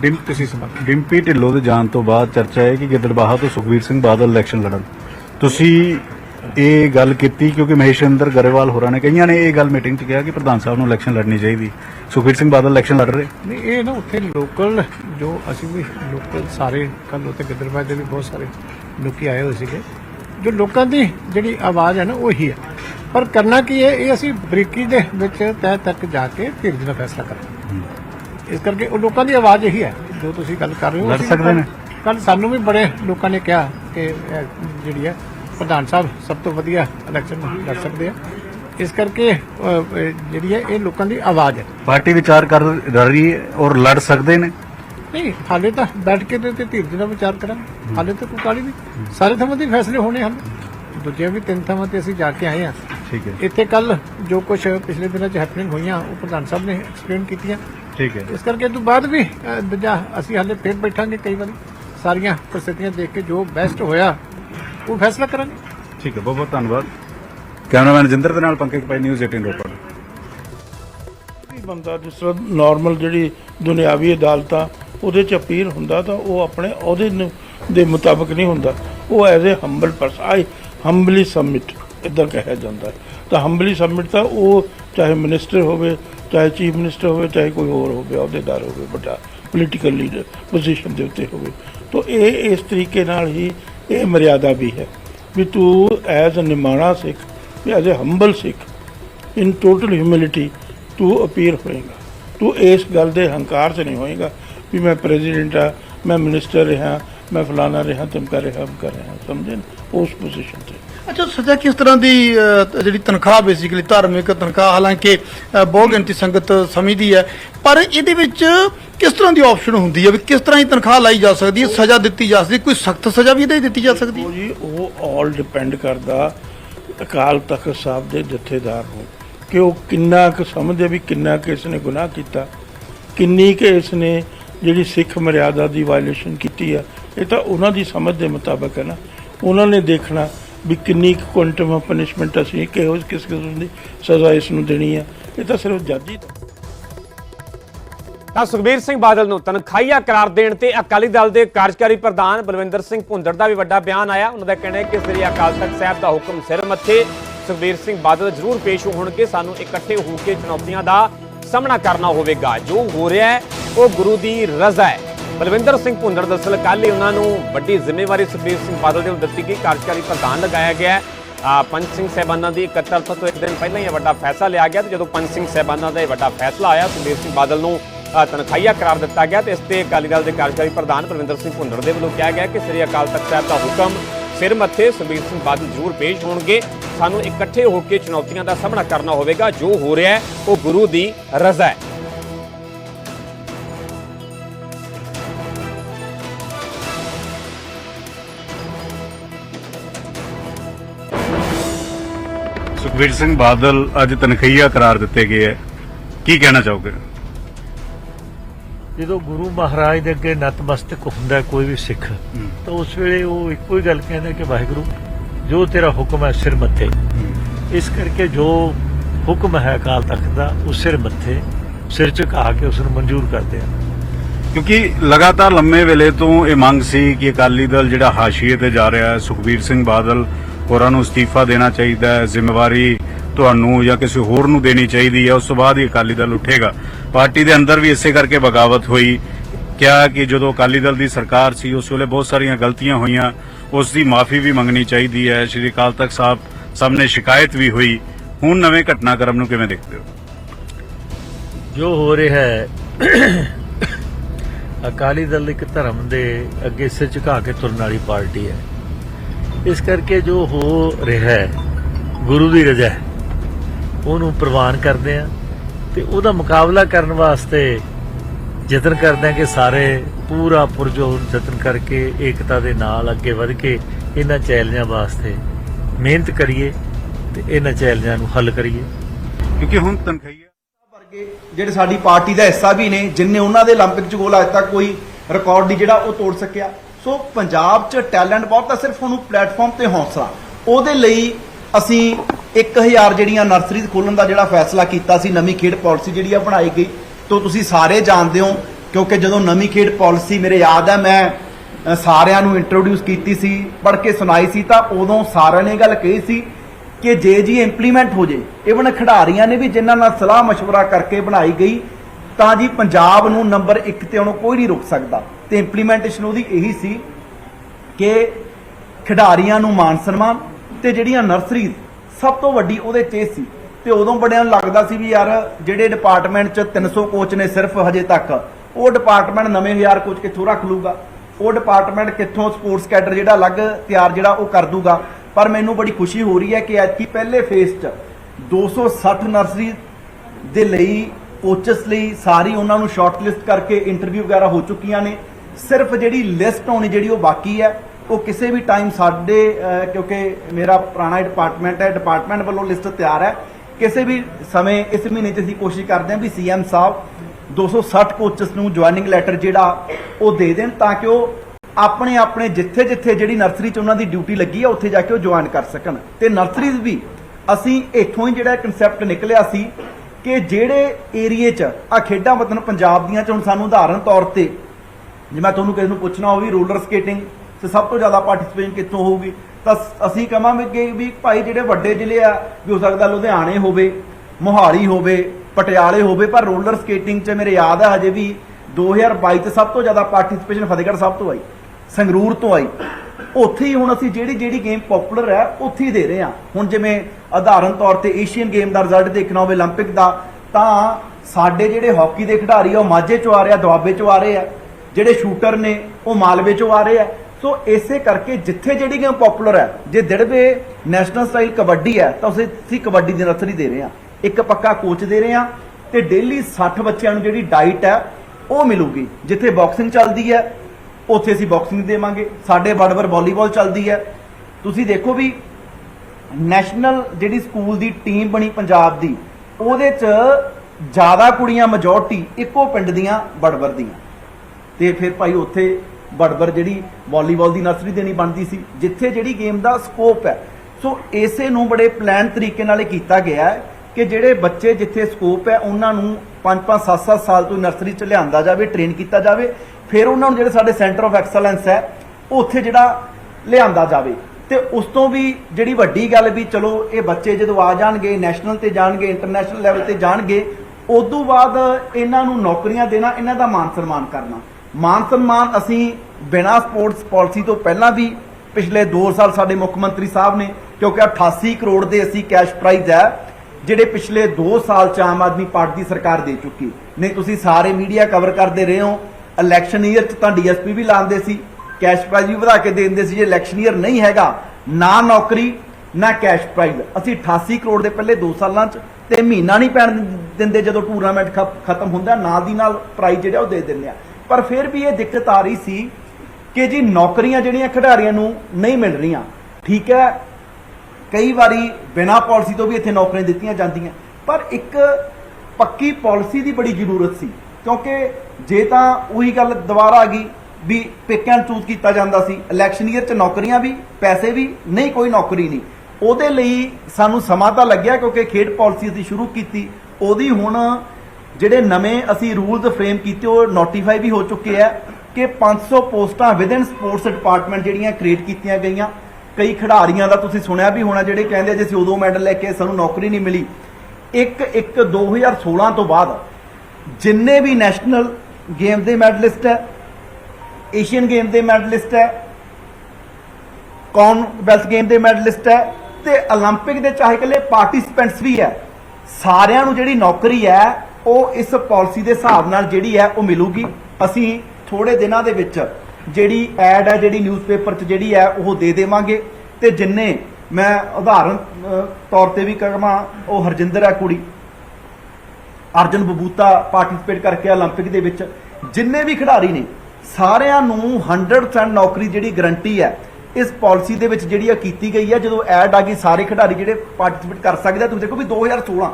ਡਿੰ- ਤੁਸੀਂ ਸੰਭਾਲ। ਡਿੰਪੀ ਢਿੱਲੋਂ ਦੇ ਜਾਣ ਤੋਂ ਬਾਅਦ ਚਰਚਾ ਹੈ ਕਿ ਗਿੱਦੜਬਾਹਾ ਤੋਂ ਸੁਖਬੀਰ ਸਿੰਘ ਬਾਦਲ ਇਲੈਕਸ਼ਨ ਲੜਨ। ਤੁਸੀਂ ਇਹ ਗੱਲ ਕੀਤੀ ਕਿਉਂਕਿ ਮਹੇਸ਼ਿੰਦਰ ਗਰੇਵਾਲ ਹੋਰਾਂ ਨੇ ਕਈਆਂ ਨੇ ਇਹ ਗੱਲ ਮੀਟਿੰਗ 'ਚ ਕਿਹਾ ਕਿ ਪ੍ਰਧਾਨ ਸਾਹਿਬ ਨੂੰ ਇਲੈਕਸ਼ਨ ਲੜਨੀ ਚਾਹੀਦੀ। ਸੁਖਬੀਰ ਸਿੰਘ ਬਾਦਲ ਇਲੈਕਸ਼ਨ ਲੜ ਰਹੇ। ਨਹੀਂ ਇਹ ਨਾ ਉੱਥੇ ਲੋਕਲ ਜੋ ਅਸੀਂ ਵੀ ਲੋਕਲ ਸਾਰੇ ਕੱਲ ਉੱਥੇ ਗਿੱਦੜਬਾਹ ਦੇ ਵੀ ਬਹੁਤ ਸਾਰੇ ਲੋਕੀ ਆਏ ਹੋਏ ਸੀਗੇ। ਜੋ ਲੋਕਾਂ ਦੀ ਜਿਹੜੀ ਆਵਾਜ਼ ਹੈ ਨਾ ਉਹ ਹੈ। ਪਰ ਕਰਨਾ ਕੀ ਹੈ ਇਹ ਅਸੀਂ ਬਰੀਕੀ ਦੇ ਵਿੱਚ ਤਹਿ ਤੱਕ ਜਾ ਕੇ ਧੀਰਜ ਨਾਲ ਫੈਸਲਾ ਕਰਾਂਗੇ। ਇਸ ਕਰਕੇ ਉਹ ਲੋਕਾਂ ਦੀ ਆਵਾਜ਼ ਇਹੀ ਹੈ ਜੋ ਤੁਸੀਂ ਗੱਲ ਕਰ ਰਹੇ ਹੋ ਲੜ ਸਕਦੇ ਨੇ? ਕੱਲ ਸਾਨੂੰ ਵੀ ਬੜੇ ਲੋਕਾਂ ਨੇ ਕਿਹਾ ਕਿ ਜਿਹੜੀ ਹੈ ਪ੍ਰਧਾਨ ਸਾਹਿਬ ਸਭ ਤੋਂ ਵਧੀਆ ਇਲੈਕਸ਼ਨ ਲੜ ਸਕਦੇ ਆ। ਇਸ ਕਰਕੇ ਜਿਹੜੀ ਹੈ ਇਹ ਲੋਕਾਂ ਦੀ ਆਵਾਜ਼ ਹੈ। ਪਾਰਟੀ ਵਿਚਾਰ ਕਰ ਰਹੀ ਹੈ ਔਰ ਲੜ ਸਕਦੇ ਨੇ। ਨਹੀਂ ਹਾਲੇ ਤਾਂ ਬੈਠ ਕੇ ਤੇ ਧੀਰਜ ਨਾਲ ਵਿਚਾਰ ਕਰਾਂਗੇ। ਹਾਲੇ ਤਾਂ ਕੋਈ ਕਾਲੀ ਨਹੀਂ। ਸਾਰੇ ਥਾਵਾਂ ਦੇ ਫੈਸਲੇ ਹੋਣੇ ਹਨ। ਦੂਜੇ ਵੀ ਤਿੰਨ ਥਾਵਾਂ ਤੇ ਅਸੀਂ ਜਾ ਕੇ ਆਏ ਹਾਂ। ਠੀਕ ਹੈ। ਇੱਥੇ ਕੱਲ ਜੋ ਕੁਝ ਪਿਛਲੇ ਦਿਨਾਂ 'ਚ ਹੈਪਨਿੰਗ ਹੋਈਆਂ ਉਹ ਪ੍ਰਧਾਨ ਸਾਹਿਬ ਨੇ ਐਕਸਪਲੇਨ ਕੀਤੀਆਂ। ਠੀਕ ਹੈ। ਇਸ ਕਰਕੇ ਤੋਂ ਬਾਅਦ ਵੀ ਅ, ਦੂਜਾ ਅਸੀਂ ਹਾਲੇ ਫੇਰ ਬੈਠਾਂਗੇ ਕਈ ਵਾਰੀ। ਸਾਰੀਆਂ ਪ੍ਰਸਥਿਤੀਆਂ ਦੇਖ ਕੇ ਜੋ ਬੈਸਟ ਹੋਇਆ ਉਹ ਫੈਸਲਾ ਕਰਾਂਗੇ। ਠੀਕ ਹੈ ਬਹੁਤ ਬਹੁਤ ਧੰਨਵਾਦ। ਕੈਮਰਾਮੈਨ ਜਿੰਦਰ ਦੇ ਨਾਲ ਪੰਕਜ ਭਾਈ ਨਿਊਜ਼ 18 ਰੋਪੜ। ਵੀ ਬੰਦਾ ਜਿਸ ਤਰ੍ਹਾਂ ਨਾਰਮਲ ਜਿਹੜੀ ਦੁਨਿਆਵੀ ਅਦਾਲਤਾਂ ਉਹਦੇ ਚ ਅਪੀਲ ਹੁੰਦਾ ਤਾਂ ਉਹ ਆਪਣੇ ਅਹੁਦੇ ਨੂੰ ਦੇ ਮੁਤਾਬਕ ਨਹੀਂ ਹੁੰਦਾ। ਉਹ as a humble person I humbly submit ਇਦਾਂ ਕਿਹਾ ਜਾਂਦਾ ਤਾਂ ਹੰਬਲੀ ਸਬਮਿਟ ਤਾਂ ਉਹ ਚਾਹੇ ਮਿਨਿਸਟਰ ਹੋਵੇ, ਚਾਹੇ ਚੀਫ ਮਿਨਿਸਟਰ ਹੋਵੇ, ਚਾਹੇ ਕੋਈ ਹੋਰ ਹੋਵੇ, ਅਹੁਦੇਦਾਰ ਹੋਵੇ, ਵੱਡਾ ਪੋਲੀਟੀਕਲ ਲੀਡਰ ਪੋਜੀਸ਼ਨ ਦੇ ਉੱਤੇ ਹੋਵੇ। ਤਾਂ ਇਹ ਇਸ ਤਰੀਕੇ ਨਾਲ ਹੀ ਇਹ ਮਰਿਆਦਾ ਵੀ ਹੈ ਵੀ ਤੂੰ ਐਜ਼ ਅ ਨਿਮਾਣਾ ਸਿੱਖ ਵੀ as a humble Sikh in total humility ਤੂੰ ਅਪੀਅਰ ਹੋਏਗਾ। ਤੂੰ ਇਸ ਗੱਲ ਦੇ ਹੰਕਾਰ 'ਚ ਨਹੀਂ ਹੋਏਗਾ ਵੀ ਮੈਂ ਪ੍ਰੈਜ਼ੀਡੈਂਟ ਆ ਮੈਂ ਮਿਨਿਸਟਰ ਰਿਹਾ, ਮੈਂ ਫਲਾਣਾ ਰਿਹਾ ਤੁਮ ਕਰ ਰਿਹਾ ਹਮ ਕਰ ਰਿਹਾ, ਸਮਝੇ ਉਸ ਪੋਜੀਸ਼ਨ ਤੇ। ਅੱਛਾ ਸਜ਼ਾ ਕਿਸ ਤਰ੍ਹਾਂ ਦੀ ਅਹ, ਜਿਹੜੀ ਤਨਖਾਹ ਬੇਸਿਕਲੀ ਧਾਰਮਿਕ ਤਨਖਾਹ ਹਾਲਾਂਕਿ ਅਹ, ਬਹੁਤ ਗਿਣਤੀ ਸੰਗਤ ਸਮਝਦੀ ਹੈ ਪਰ ਇਹਦੇ ਵਿੱਚ ਕਿਸ ਤਰ੍ਹਾਂ ਦੀ ਆਪਸ਼ਨ ਹੁੰਦੀ ਹੈ ਵੀ ਕਿਸ ਤਰ੍ਹਾਂ ਦੀ ਤਨਖਾਹ ਲਾਈ ਜਾ ਸਕਦੀ ਹੈ ਸਜ਼ਾ ਦਿੱਤੀ ਜਾ ਸਕਦੀ ਹੈ ਕੋਈ ਸਖਤ ਸਜ਼ਾ ਵੀ ਇਹਦੇ ਦਿੱਤੀ ਜਾ ਸਕਦੀ ਹੈ? ਉਹ ਜੀ ਉਹ ਆਲ ਡਿਪੈਂਡ ਕਰਦਾ ਅਕਾਲ ਤਖਤ ਸਾਹਿਬ ਦੇ ਜਥੇਦਾਰ ਨੂੰ ਕਿ ਉਹ ਕਿੰਨਾ ਕੁ ਸਮਝਦੇ ਵੀ ਕਿੰਨਾ ਕੁ ਇਸ ਨੇ ਗੁਨਾਹ ਕੀਤਾ ਕਿੰਨੀ ਕੁ ਇਸ ਨੇ ਜਿਹੜੀ ਸਿੱਖ ਮਰਿਆਦਾ ਦੀ ਵਾਇਲੇਸ਼ਨ ਕੀਤੀ ਆ ਇਹ ਤਾਂ ਉਹਨਾਂ ਦੀ ਸਮਝ ਦੇ ਮੁਤਾਬਕ ਹੈ ਨਾ। ਉਹਨਾਂ ਨੇ ਦੇਖਣਾ ਵੀ ਕਿੰਨੀ ਕੁਆਂਟਮ ਆਫ ਪਨਿਸ਼ਮੈਂਟ ਅਸੀਂ ਕਿਹੋ ਕਿਸ ਕਿਸਮ ਦੀ ਸਜ਼ਾ ਇਸ ਨੂੰ ਦੇਣੀ ਆ। ਇਹ ਤਾਂ ਸਿਰਫ ਜੱਜ ਹੀ ਤਾਂ ਸੁਖਬੀਰ ਸਿੰਘ ਬਾਦਲ ਨੂੰ ਤਨਖਾਹੀਆ ਕਰਾਰ ਦੇਣ ਤੇ ਅਕਾਲੀ ਦਲ ਦੇ ਕਾਰਜਕਾਰੀ ਪ੍ਰਧਾਨ ਬਲਵਿੰਦਰ ਸਿੰਘ ਭੁੰਦੜ ਦਾ ਵੀ ਵੱਡਾ ਬਿਆਨ ਆਇਆ। ਉਹਨਾਂ ਦਾ ਕਹਿਣਾ ਹੈ ਕਿ ਸ੍ਰੀ ਅਕਾਲ ਤਖਤ ਸਾਹਿਬ ਦਾ ਹੁਕਮ ਸਿਰ ਮੱਥੇ। ਸੁਖਬੀਰ ਸਿੰਘ ਬਾਦਲ ਜ਼ਰੂਰ ਪੇਸ਼ ਹੋਣਗੇ। ਸਾਨੂੰ ਇਕੱਠੇ ਹੋ ਕੇ ਚੁਣੌਤੀਆਂ ਦਾ ਸਾਹਮਣਾ ਕਰਨਾ ਹੋਵੇਗਾ। ਜੋ ਹੋ ਰਿਹਾ ਹੈ, ਉਹ ਗੁਰੂ ਦੀ ਰਜ਼ਾ ਹੈ। ਬਲਵਿੰਦਰ ਸਿੰਘ ਭੁੰਦੜ ਦਰਅਸਲ ਕੱਲ੍ਹ ਹੀ ਉਹਨਾਂ ਨੂੰ ਵੱਡੀ ਜ਼ਿੰਮੇਵਾਰੀ ਸੁਖਬੀਰ ਸਿੰਘ ਬਾਦਲ ਦੇ ਨੂੰ ਦਿੱਤੀ ਗਈ ਕਾਰਜਕਾਰੀ ਪ੍ਰਧਾਨ ਲਗਾਇਆ ਗਿਆ ਹੈ। ਆ ਪੰਜ ਸਿੰਘ ਸਹਿਬਾਨਾਂ ਦੀ ਇਕੱਤਰਤਾ ਤੋਂ ਇੱਕ ਦਿਨ ਪਹਿਲਾਂ ਹੀ ਇਹ ਵੱਡਾ ਫੈਸਲਾ ਲਿਆ ਗਿਆ ਤੇ ਜਦੋਂ ਪੰਜ ਸਿੰਘ ਸਹਿਬਾਨਾਂ ਦਾ ਇਹ ਵੱਡਾ ਫੈਸਲਾ ਆਇਆ ਸੁਖਬੀਰ ਸਿੰਘ ਬਾਦਲ ਨੂੰ ਅ, ਤਨਖਾਹੀਆ ਕਰਾਰ ਦਿੱਤਾ ਗਿਆ ਤੇ ਇਸ ਤੇ ਅਕਾਲੀ ਦਲ ਦੇ ਕਾਰਜਕਾਰੀ ਪ੍ਰਧਾਨ ਪਰਵਿੰਦਰ ਸਿੰਘ ਭੁੰਦੜ ਦੇ ਵੱਲੋਂ ਕਿਹਾ ਗਿਆ ਕਿ ਸ੍ਰੀ ਅਕਾਲ ਤਖਤ ਸਾਹਿਬ ਦਾ ਹੁਕਮ ਸਿਰ ਮੱਥੇ ਸੁਖਬੀਰ ਸਿੰਘ ਬਾਦਲ ਜ਼ਰੂਰ ਪੇਸ਼ ਹੋਣਗੇ। ਸਾਨੂੰ ਇਕੱਠੇ ਹੋ ਕੇ ਚੁਣੌਤੀਆਂ ਦਾ ਸਾਹਮਣਾ ਕਰਨਾ ਹੋਵੇਗਾ। ਜੋ ਹੋ ਰਿਹਾ ਹੈ ਉਹ ਗੁਰੂ ਦੀ ਰਜ਼ਾ ਹੈ। ਸੁਖਬੀਰ ਸਿੰਘ ਬਾਦਲ ਅੱਜ ਤਨਖਈਆ ਕਰਾਰ ਦਿੱਤੇ ਗਏ ਹੈ। ਕੀ ਕਹਿਣਾ ਚਾਹੋਗੇ? ਜਦੋਂ ਗੁਰੂ ਮਹਾਰਾਜ ਦੇ ਅੱਗੇ ਨਤਮਸਤਕ ਹੁੰਦਾ ਕੋਈ ਵੀ ਸਿੱਖ ਤਾਂ ਉਸ ਵੇਲੇ ਉਹ ਇੱਕੋ ਹੀ ਗੱਲ ਕਹਿੰਦਾ ਕਿ ਵਾਹਿਗੁਰੂ ਜੋ ਤੇਰਾ ਹੁਕਮ ਹੈ ਸਿਰ ਮੱਥੇ। ਇਸ ਕਰਕੇ ਜੋ ਹੁਕਮ ਹੈ ਅਕਾਲ ਤਖਤ ਦਾ ਉਹ ਸਿਰ ਮੱਥੇ ਸਿਰ ਝੁਕਾ ਕੇ ਉਸ ਨੂੰ ਮਨਜ਼ੂਰ ਕਰਦੇ ਆ। ਕਿਉਂਕਿ ਲਗਾਤਾਰ ਲੰਮੇ ਵੇਲੇ ਤੋਂ ਇਹ ਮੰਗ ਸੀ ਕਿ ਅਕਾਲੀ ਦਲ ਜਿਹੜਾ ਹਾਸ਼ੀਏ ਤੇ ਜਾ ਰਿਹਾ ਹੈ ਸੁਖਬੀਰ ਸਿੰਘ ਬਾਦਲ ਹੋਰਾਂ ਨੂੰ ਅਸਤੀਫਾ ਦੇਣਾ ਚਾਹੀਦਾ ਹੈ, ਜ਼ਿੰਮੇਵਾਰੀ ਤੁਹਾਨੂੰ ਜਾਂ ਕਿਸੇ ਹੋਰ ਨੂੰ ਦੇਣੀ ਚਾਹੀਦੀ ਹੈ, ਉਸ ਤੋਂ ਬਾਅਦ ਹੀ ਅਕਾਲੀ ਦਲ ਉੱਠੇਗਾ। ਪਾਰਟੀ ਦੇ ਅੰਦਰ ਵੀ ਇਸੇ ਕਰਕੇ ਬਗਾਵਤ ਹੋਈ। ਕਿਹਾ ਕਿ ਜਦੋਂ ਅਕਾਲੀ ਦਲ ਦੀ ਸਰਕਾਰ ਸੀ, ਉਸ ਵੇਲੇ ਬਹੁਤ ਸਾਰੀਆਂ ਗਲਤੀਆਂ ਹੋਈਆਂ। ਉਸ ਦੀ ਮਾਫੀ ਵੀ ਮੰਗਣੀ ਚਾਹੀਦੀ ਹੈ। ਸ਼੍ਰੀ ਅਕਾਲ ਤਖਤ ਸਾਹਿਬ ਸਾਹਮਣੇ ਸ਼ਿਕਾਇਤ ਵੀ ਹੋਈ। ਹੁਣ ਨਵੇਂ ਘਟਨਾਕ੍ਰਮ ਨੂੰ ਕਿਵੇਂ ਦੇਖਦੇ ਹੋ? ਜੋ ਹੋ ਰਿਹਾ ਹੈ, ਅਕਾਲੀ ਦਲ ਇੱਕ ਧਰਮ ਦੇ ਅੱਗੇ ਸਿਰ ਝੁਕਾ ਕੇ ਤੁਰਨ ਵਾਲੀ ਪਾਰਟੀ ਹੈ। ਇਸ ਕਰਕੇ ਜੋ ਹੋ ਰਿਹਾ ਹੈ ਗੁਰੂ ਦੀ ਰਜ਼ਾ ਹੈ ਉਹਨੂੰ ਪ੍ਰਵਾਨ ਕਰਦੇ ਆ ਤੇ ਉਹਦਾ ਮੁਕਾਬਲਾ ਕਰਨ ਵਾਸਤੇ ਯਤਨ ਕਰਦੇ ਆ ਕਿ ਸਾਰੇ ਪੂਰਾ ਪੁਰਜੋਰ ਯਤਨ ਕਰਕੇ ਏਕਤਾ ਦੇ ਨਾਲ ਅੱਗੇ ਵਧ ਕੇ ਇਹਨਾਂ ਚੈਲੰਜਾਂ ਵਾਸਤੇ ਮਿਹਨਤ ਕਰੀਏ ਤੇ ਇਹਨਾਂ ਚੈਲੰਜਾਂ ਨੂੰ ਹੱਲ ਕਰੀਏ ਕਿਉਂਕਿ ਹੁਣ ਤਨਖਈਆ ਵਰਗੇ ਜਿਹੜੇ ਸਾਡੀ ਪਾਰਟੀ ਦਾ ਹਿੱਸਾ ਵੀ ਨੇ ਜਿਨਨੇ ਉਹਨਾਂ ਦੇ 올림픽 ਚ ਗੋਲ ਅੱਜ ਤੱਕ ਕੋਈ ਰਿਕਾਰਡ ਨਹੀਂ ਜਿਹੜਾ ਉਹ ਤੋੜ ਸਕਿਆ ਸੋ ਪੰਜਾਬ 'ਚ ਟੈਲੈਂਟ ਬਹੁਤ ਆ ਸਿਰਫ ਉਹਨੂੰ ਪਲੇਟਫਾਰਮ ਤੇ ਹੌਸਲਾ ਉਹਦੇ ਲਈ ਅਸੀਂ 1000 ਜਿਹੜੀਆਂ ਨਰਸਰੀਜ਼ ਖੋਲਣ ਦਾ ਜਿਹੜਾ ਫੈਸਲਾ ਕੀਤਾ ਸੀ ਨਵੀਂ ਖੇਡ ਪਾਲਿਸੀ ਜਿਹੜੀ ਆ ਬਣਾਈ ਗਈ ਤੋਂ ਤੁਸੀਂ ਸਾਰੇ ਜਾਣਦੇ ਹੋ ਕਿਉਂਕਿ ਜਦੋਂ ਨਵੀਂ ਖੇਡ ਪਾਲਿਸੀ ਮੇਰੇ ਯਾਦ ਹੈ ਮੈਂ ਅ, ਸਾਰਿਆਂ ਨੂੰ ਇੰਟਰੋਡਿਊਸ ਕੀਤੀ ਸੀ ਪੜ੍ਹ ਕੇ ਸੁਣਾਈ ਸੀ ਤਾਂ ਉਦੋਂ ਸਾਰਿਆਂ ਨੇ ਇਹ ਗੱਲ ਕਹੀ ਸੀ ਕਿ ਜੇ ਜੀ ਇੰਪਲੀਮੈਂਟ ਹੋ ਜੇ ਇਵਨ ਖਿਡਾਰੀਆਂ ਨੇ ਵੀ ਜਿਨ੍ਹਾਂ ਨਾਲ ਸਲਾਹ مشورہ ਕਰਕੇ ਬਣਾਈ ਗਈ ਤਾਂ ਜੀ ਪੰਜਾਬ ਨੂੰ ਨੰਬਰ 1 ਤੇ ਉਹਨੂੰ ਕੋਈ ਨਹੀਂ ਰੋਕ ਸਕਦਾ ਤੇ ਇੰਪਲੀਮੈਂਟੇਸ਼ਨ ਉਹਦੀ ਇਹੀ ਸੀ ਕਿ ਖਿਡਾਰੀਆਂ ਨੂੰ ਮਾਨ ਸਨਮਾਨ ਤੇ ਜਿਹੜੀਆਂ ਨਰਸਰੀਜ਼ ਸਭ ਤੋਂ ਵੱਡੀ ਉਹਦੇ ਚ ਇਹ ਸੀ ਤੇ ਉਦੋਂ ਬੜਿਆਂ ਨੂੰ ਲੱਗਦਾ ਸੀ ਵੀ ਯਾਰ ਜਿਹੜੇ ਡਿਪਾਰਟਮੈਂਟ ਚ 300 ਕੋਚ ਨੇ ਸਿਰਫ ਹਜੇ ਤੱਕ, ਉਹ ਡਿਪਾਰਟਮੈਂਟ ਨਵੇਂ ਹਜ਼ਾਰ ਕੋਚ ਕਿੱਥੋਂ ਰੱਖ ਲੂਗਾ ਉਹ ਡਿਪਾਰਟਮੈਂਟ ਕਿੱਥੋਂ ਸਪੋਰਟਸ ਕੈਡਰ ਜਿਹੜਾ ਅਲੱਗ ਤਿਆਰ ਜਿਹੜਾ ਉਹ ਕਰ ਦੂਗਾ ਪਰ ਮੈਨੂੰ ਬੜੀ ਖੁਸ਼ੀ ਹੋ ਰਹੀ ਹੈ ਕਿ ਐਤਕੀ ਪਹਿਲੇ ਫੇਸ 'ਚ 260 ਨਰਸਰੀ ਦੇ ਲਈ ਕੋਚਸ ਲਈ ਸਾਰੀ ਉਹਨਾਂ ਨੂੰ ਸ਼ਾਰਟਲਿਸਟ ਕਰਕੇ ਇੰਟਰਵਿਊ ਵਗੈਰਾ ਹੋ ਚੁੱਕੀਆਂ ਨੇ। ਸਿਰਫ ਜਿਹੜੀ ਲਿਸਟ ਆਉਣੀ ਜਿਹੜੀ ਉਹ ਬਾਕੀ ਹੈ, ਉਹ ਕਿਸੇ ਵੀ ਟਾਈਮ ਸਾਡੇ ਕਿਉਂਕਿ ਮੇਰਾ ਪੁਰਾਣਾ ਡਿਪਾਰਟਮੈਂਟ ਹੈ ਡਿਪਾਰਟਮੈਂਟ ਵੱਲੋਂ ਲਿਸਟ ਤਿਆਰ ਹੈ। ਕਿਸੇ ਵੀ ਸਮੇਂ ਇਸ ਮਹੀਨੇ 'ਚ ਅਸੀਂ ਕੋਸ਼ਿਸ਼ ਕਰਦੇ ਹਾਂ ਵੀ ਸੀਐਮ ਸਾਹਿਬ 260 ਕੋਚਸ ਨੂੰ ਜੁਆਇਨਿੰਗ ਲੈਟਰ ਜਿਹੜਾ ਉਹ ਦੇ ਦੇਣ ਤਾਂ ਕਿ ਉਹ ਆਪਣੇ ਆਪਣੇ ਜਿੱਥੇ ਜਿੱਥੇ ਜਿਹੜੀ ਨਰਸਰੀ 'ਚ ਉਹਨਾਂ ਦੀ ਡਿਊਟੀ ਲੱਗੀ ਹੈ ਉੱਥੇ ਜਾ ਕੇ ਉਹ ਜੁਆਇਨ ਕਰ ਸਕਣ। ਤੇ ਨਰਸਰੀਜ਼ ਵੀ ਅਸੀਂ ਇੱਥੋਂ ਹੀ ਜਿਹੜਾ ਕਨਸੈਪਟ ਨਿਕਲਿਆ ਸੀ ਕਿ ਜਿਹੜੇ ਏਰੀਏ 'ਚ ਆ ਖੇਡਾਂ ਵਤਨ ਪੰਜਾਬ ਦੀਆਂ 'ਚ, ਹੁਣ ਸਾਨੂੰ ਉਦਾਹਰਨ ਤੌਰ ਤੇ ਜੇ ਮੈਂ ਤੁਹਾਨੂੰ ਕਿਸੇ ਨੂੰ ਪੁੱਛਣਾ ਹੋਵੇ ਰੋਲਰ ਸਕੇਟਿੰਗ ਤੇ ਸਭ ਤੋਂ ਜ਼ਿਆਦਾ ਪਾਰਟਿਸਿਪੇਸ਼ਨ ਕਿੱਥੋਂ ਹੋਊਗੀ ਤਾਂ ਸ- ਅਸੀਂ ਕਹਾਂਗੇ ਵੀ ਭਾਈ ਜਿਹੜੇ ਵੱਡੇ ਜ਼ਿਲ੍ਹੇ ਆ ਵੀ ਹੋ ਸਕਦਾ ਲੁਧਿਆਣੇ ਹੋਵੇ ਮੋਹਾਲੀ ਹੋਵੇ ਪਟਿਆਲੇ ਹੋਵੇ ਪਰ ਰੋਲਰ ਸਕੇਟਿੰਗ 'ਚ ਮੇਰੇ ਯਾਦ ਆ ਹਜੇ ਵੀ 2022 ਚ ਸਭ ਤੋਂ ਜ਼ਿਆਦਾ ਪਾਰਟਿਸਿਪੇਸ਼ਨ ਫਤਿਹਗੜ੍ਹ ਸਾਹਿਬ ਤੋਂ ਆਈ ਸੰਗਰੂਰ ਤੋਂ ਆਈ ਉੱਥੇ ਹੀ ਹੁਣ ਅਸੀਂ ਜਿਹੜੀ ਜਿਹੜੀ ਗੇਮ ਪਪੂਲਰ ਹੈ ਉੱਥੇ ਹੀ ਦੇ ਰਹੇ ਹਾਂ ਹੁਣ ਜਿਵੇਂ ਉਦਾਹਰਨ ਤੌਰ ਤੇ ਏਸ਼ੀਅਨ ਗੇਮ ਦਾ ਰਿਜ਼ਲਟ ਦੇਖਣਾ ਹੋਵੇ 올림픽 ਦਾ ਤਾਂ ਸਾਡੇ ਜਿਹੜੇ ਹਾਕੀ ਦੇ ਖਿਡਾਰੀ ਆ ਉਹ ਮਾਝੇ ਚੋਂ ਆ ਰਹੇ ਆ ਦੁਆਬੇ ਚੋਂ ਆ ਰਹੇ ਆ ਜਿਹੜੇ ਸ਼ੂਟਰ ਨੇ, ਉਹ ਮਾਲਵੇ ਚੋਂ ਆ ਰਹੇ ਆ। ਸੋ ਇਸੇ ਕਰਕੇ ਜਿੱਥੇ ਜਿਹੜੀ ਗੇਮ ਪਪੂਲਰ ਹੈ, ਜੇ ਦਿੜਵੇ ਨੈਸ਼ਨਲ ਸਟਾਈਲ ਕਬੱਡੀ ਹੈ, ਤਾਂ ਉਸੇ ਅਸੀਂ ਕਬੱਡੀ ਦੀ ਨਰਸਰੀ ਦੇ ਰਹੇ ਹਾਂ। ਇੱਕ ਪੱਕਾ ਕੋਚ ਦੇ ਰਹੇ ਹਾਂ ਤੇ ਡੇਲੀ 60 ਬੱਚਿਆਂ ਨੂੰ ਜਿਹੜੀ ਡਾਈਟ ਹੈ, ਉਹ ਮਿਲੂਗੀ। ਜਿੱਥੇ ਬਾਕਸਿੰਗ ਚੱਲਦੀ ਹੈ, ਉੱਥੇ ਅਸੀਂ ਬਾਕਸਿੰਗ ਦੇਵਾਂਗੇ। ਸਾਡੇ ਬੜਬਰ ਵਾਲੀਬਾਲ ਚੱਲਦੀ ਹੈ। ਤੁਸੀਂ ਦੇਖੋ ਵੀ ਨੈਸ਼ਨਲ ਜਿਹੜੀ ਸਕੂਲ ਦੀ ਟੀਮ ਬਣੀ ਪੰਜਾਬ ਦੀ, ਉਹਦੇ 'ਚ ਜ਼ਿਆਦਾ ਕੁੜੀਆਂ ਮੈਜੋਰਟੀ ਇੱਕੋ ਪਿੰਡ ਦੀਆਂ ਬੜਬਰ ਦੀਆਂ। ਤੇ ਫਿਰ ਭਾਈ ਉੱਥੇ ਬੜਬਰ ਜਿਹੜੀ ਵਾਲੀਬਾਲ ਦੀ ਨਰਸਰੀ ਦੇਣੀ ਬਣਦੀ ਸੀ, ਜਿੱਥੇ ਜਿਹੜੀ ਗੇਮ ਦਾ ਸਕੋਪ ਹੈ। ਸੋ ਇਸੇ ਨੂੰ ਬੜੇ ਪਲਾਨ ਤਰੀਕੇ ਨਾਲ ਇਹ ਕੀਤਾ ਗਿਆ ਹੈ ਕਿ ਜਿਹੜੇ ਬੱਚੇ ਜਿੱਥੇ ਸਕੋਪ ਹੈ, ਉਹਨਾਂ ਨੂੰ 5-5 7-7 ਸਾਲ ਤੋਂ ਨਰਸਰੀ ਚ ਲਿਆਂਦਾ ਜਾਵੇ ਟ੍ਰੇਨ ਕੀਤਾ ਜਾਵੇ, ਫਿਰ ਉਹਨਾਂ ਨੂੰ ਜਿਹੜੇ ਸਾਡੇ ਸੈਂਟਰ ਆਫ ਐਕਸਲੈਂਸ ਹੈ ਉਹ ਉੱਥੇ ਜਿਹੜਾ ਲਿਆਂਦਾ ਜਾਵੇ। ਤੇ ਉਸ ਤੋਂ ਵੀ ਜਿਹੜੀ ਵੱਡੀ ਗੱਲ ਵੀ ਚਲੋ, ਇਹ ਬੱਚੇ ਜਦੋਂ ਆ ਜਾਣਗੇ ਨੈਸ਼ਨਲ ਤੇ ਜਾਣਗੇ ਇੰਟਰਨੈਸ਼ਨਲ ਲੈਵਲ ਤੇ ਜਾਣਗੇ, ਉਦੋਂ ਬਾਅਦ ਇਹਨਾਂ ਨੂੰ ਨੌਕਰੀਆਂ ਦੇਣਾ, ਇਹਨਾਂ ਦਾ ਮਾਨ ਸਨਮਾਨ ਕਰਨਾ। ਮਾਨ ਸਨਮਾਨ ਅਸੀਂ ਬਿਨਾਂ ਸਪੋਰਟਸ ਪਾਲਿਸੀ ਤੋਂ ਪਹਿਲਾਂ ਵੀ ਪਿਛਲੇ 2 ਸਾਲ ਸਾਡੇ ਮੁੱਖ ਮੰਤਰੀ ਸਾਹਿਬ ਨੇ, ਕਿਉਂਕਿ 88 ਕਰੋੜ ਦੇ ਅਸੀਂ ਕੈਸ਼ ਪ੍ਰਾਈਜ਼ ਹੈ, ਜਿਹੜੇ ਪਿਛਲੇ 2 ਸਾਲ ਚ ਆਮ ਆਦਮੀ ਪਾਰਟੀ ਦੀ ਸਰਕਾਰ ਦੇ ਚੁੱਕੀ। ਨਹੀਂ, ਤੁਸੀਂ ਸਾਰੇ ਮੀਡੀਆ ਕਵਰ ਕਰਦੇ ਰਹੇ ਹੋ। ਇਲੈਕਸ਼ਨ ਈਅਰ ਚ ਤਾਂ ਡੀਐਸਪੀ ਵੀ ਲਾਉਂਦੇ ਸੀ, ਕੈਸ਼ ਪ੍ਰਾਈਜ਼ ਵੀ ਵਧਾ ਕੇ ਦੇ ਦਿੰਦੇ ਸੀ। ਜੇ ਇਲੈਕਸ਼ਨ ਈਅਰ ਨਹੀਂ ਹੈਗਾ, ਨਾ ਨੌਕਰੀ, ਨਾ ਕੈਸ਼ ਪ੍ਰਾਈਜ਼। ਅਸੀਂ 88 ਕਰੋੜ ਦੇ ਪਹਿਲੇ 2 ਸਾਲਾਂ ਚ ਤੇ ਮਹੀਨਾ ਨਹੀਂ ਪੈਣ ਦਿੰਦੇ ਜਦੋਂ ਟੂਰਨਾਮੈਂਟ ਖਤਮ ਹੁੰਦਾ, ਨਾਲ ਦੀ ਨਾਲ ਪ੍ਰਾਈਜ਼ ਜਿਹੜਾ ਉਹ ਦੇ ਦਿੰਦੇ ਆ। ਪਰ ਫਿਰ ਵੀ ਇਹ ਦਿੱਕਤ ਆ ਰਹੀ ਸੀ ਕਿ ਜੀ ਨੌਕਰੀਆਂ ਜਿਹੜੀਆਂ ਖਿਡਾਰੀਆਂ ਨੂੰ ਨਹੀਂ ਮਿਲ ਰਹੀਆਂ, ਠੀਕ ਹੈ, ਕਈ ਵਾਰੀ ਬਿਨਾਂ ਪਾਲਿਸੀ ਤੋਂ ਵੀ ਇੱਥੇ ਨੌਕਰੀਆਂ ਦਿੱਤੀਆਂ ਜਾਂਦੀਆਂ, ਪਰ ਇੱਕ ਪੱਕੀ ਪਾਲਿਸੀ ਦੀ ਬੜੀ ਜ਼ਰੂਰਤ ਸੀ, ਕਿਉਂਕਿ ਜੇ ਤਾਂ ਉਹੀ ਗੱਲ ਦੁਬਾਰਾ ਆ ਗਈ ਵੀ ਪਿਕ ਐਂਡ ਚੂਜ਼ ਕੀਤਾ ਜਾਂਦਾ ਸੀ ਇਲੈਕਸ਼ਨ ਈਅਰ 'ਚ ਨੌਕਰੀਆਂ ਵੀ, ਪੈਸੇ ਵੀ, ਨਹੀਂ ਕੋਈ ਨੌਕਰੀ ਨਹੀਂ। ਉਹਦੇ ਲਈ ਸਾਨੂੰ ਸਮਾਂ ਤਾਂ ਲੱਗਿਆ ਕਿਉਂਕਿ ਖੇਡ ਪਾਲਿਸੀ ਅਸੀਂ ਸ਼ੁਰੂ ਕੀਤੀ, ਉਹਦੀ ਹੁਣ ਜਿਹੜੇ ਨਵੇਂ ਅਸੀਂ ਰੂਲਸ ਫਰੇਮ ਕੀਤੇ ਉਹ ਨੋਟੀਫਾਈ ਵੀ ਹੋ ਚੁੱਕੇ ਆ ਕਿ 500 ਪੋਸਟਾਂ ਵਿਦਨ ਸਪੋਰਟਸ ਡਿਪਾਰਟਮੈਂਟ ਜਿਹੜੀਆਂ ਕ੍ਰੀਏਟ ਕੀਤੀਆਂ ਗਈਆਂ ਕਈ ਖਿਡਾਰੀਆਂ ਦਾ ਤੁਸੀਂ ਸੁਣਿਆ ਵੀ ਹੋਣਾ ਜਿਹੜੇ ਕਹਿੰਦੇ ਜੇ ਅਸੀਂ ਉਦੋਂ ਮੈਡਲ ਲੈ ਕੇ ਸਾਨੂੰ ਨੌਕਰੀ ਨਹੀਂ ਮਿਲੀ 1 1 2016 ਤੋਂ ਬਾਅਦ ਜਿੰਨੇ ਵੀ ਨੈਸ਼ਨਲ ਗੇਮ ਦੇ ਮੈਡਲਿਸਟ ਹੈ ਏਸ਼ੀਅਨ ਗੇਮ ਦੇ ਮੈਡਲਿਸਟ ਹੈ ਕਾਮਨਵੈਲਥ ਗੇਮ ਦੇ ਮੈਡਲਿਸਟ ਹੈ ਤੇ 올림픽 ਦੇ ਚਾਹੇ ਇਕੱਲੇ ਪਾਰਟਿਸਪੈਂਟਸ ਵੀ ਹੈ ਸਾਰਿਆਂ ਨੂੰ ਜਿਹੜੀ ਨੌਕਰੀ ਹੈ ਉਹ ਇਸ ਪਾਲਿਸੀ ਦੇ ਹਿਸਾਬ ਨਾਲ ਜਿਹੜੀ ਹੈ ਉਹ ਮਿਲੂਗੀ ਅਸੀਂ ਥੋੜੇ ਦਿਨਾਂ ਦੇ ਵਿੱਚ ਜਿਹੜੀ ਐਡ ਹੈ ਜਿਹੜੀ ਨਿਊਜ਼ਪੇਪਰ 'ਚ ਜਿਹੜੀ ਹੈ ਉਹ ਦੇ ਦੇਵਾਂਗੇ ਤੇ ਜਿੰਨੇ ਮੈਂ ਉਦਾਹਰਨ ਅਹ, ਤੌਰ ਤੇ ਵੀ ਕਹਾਂ ਉਹ ਹਰਜਿੰਦਰ ਹੈ ਕੁੜੀ ਅਰਜਨ ਬਬੂਤਾ ਪਾਰਟਿਸਿਪੇਟ ਕਰਕੇ 올림픽 ਦੇ ਵਿੱਚ ਜਿੰਨੇ ਵੀ ਖਿਡਾਰੀ ਨੇ ਸਾਰਿਆਂ ਨੂੰ 100% ਨੌਕਰੀ ਜਿਹੜੀ ਗਰੰਟੀ ਹੈ ਇਸ ਪਾਲਿਸੀ ਦੇ ਵਿੱਚ ਜਿਹੜੀ ਆ ਕੀਤੀ ਗਈ ਹੈ ਜਦੋਂ ਐਡ ਆ ਗਈ ਸਾਰੇ ਖਿਡਾਰੀ ਜਿਹੜੇ ਪਾਰਟਿਸਿਪੇਟ ਕਰ ਸਕਦੇ ਆ ਤੁਸੀਂ ਦੇਖੋ ਵੀ 2016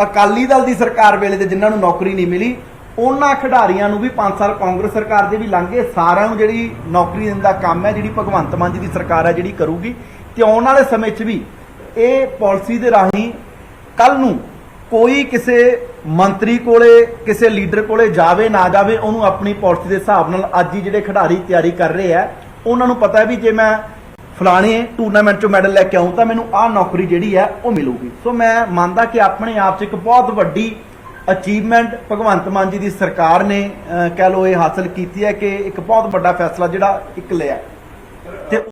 ਅਕਾਲੀ ਦਲ ਦੀ ਸਰਕਾਰ ਵੇਲੇ ਤੇ ਜਿਨ੍ਹਾਂ ਨੂੰ ਨੌਕਰੀ ਨਹੀਂ ਮਿਲੀ, ਉਹਨਾਂ ਖਿਡਾਰੀਆਂ ਨੂੰ ਵੀ 5 ਸਾਲ ਕਾਂਗਰਸ ਸਰਕਾਰ ਦੇ ਵੀ ਲੰਘੇ, ਸਾਰਿਆਂ ਨੂੰ ਜਿਹੜੀ ਨੌਕਰੀ ਦੇਣ ਦਾ ਕੰਮ ਹੈ, ਜਿਹੜੀ ਭਗਵੰਤ ਮਾਨ ਜੀ ਦੀ ਸਰਕਾਰ ਹੈ, ਜਿਹੜੀ ਕਰੂਗੀ। ਤੇ ਆਉਣ ਵਾਲੇ ਸਮੇਂ 'ਚ ਵੀ ਇਹ ਪਾਲਿਸੀ ਦੇ ਰਾਹੀਂ ਕੱਲ ਨੂੰ ਕੋਈ ਕਿਸੇ ਮੰਤਰੀ ਕੋਲੇ, ਕਿਸੇ ਲੀਡਰ ਕੋਲੇ ਜਾਵੇ, ਨਾ ਜਾਵੇ, ਉਹਨੂੰ ਆਪਣੀ ਪਾਲਿਸੀ ਦੇ ਹਿਸਾਬ ਨਾਲ ਅੱਜ ਹੀ ਜਿਹੜੇ ਖਿਡਾਰੀ ਤਿਆਰੀ ਕਰ ਰਹੇ ਆ, ਉਹਨਾਂ ਨੂੰ ਪਤਾ ਵੀ ਜੇ ਮੈਂ ਫਲਾਣੇ ਟੂਰਨਾਮੈਂਟ 'ਚੋਂ ਮੈਡਲ ਲੈ ਕੇ ਆਉਂ ਤਾਂ ਮੈਨੂੰ ਆਹ ਨੌਕਰੀ ਜਿਹੜੀ ਹੈ ਉਹ ਮਿਲੂਗੀ। ਸੋ ਮੈਂ ਮੰਨਦਾ ਕਿ ਆਪਣੇ ਆਪ 'ਚ ਇੱਕ ਬਹੁਤ ਵੱਡੀ ਅਚੀਵਮੈਂਟ ਭਗਵੰਤ ਮਾਨ ਜੀ ਦੀ ਸਰਕਾਰ ਨੇ ਕਹਿ ਲਓ ਇਹ ਹਾਸਲ ਕੀਤੀ ਹੈ ਕਿ ਇੱਕ ਬਹੁਤ ਵੱਡਾ ਫੈਸਲਾ ਜਿਹੜਾ ਇੱਕ ਲਿਆ। ਤੇ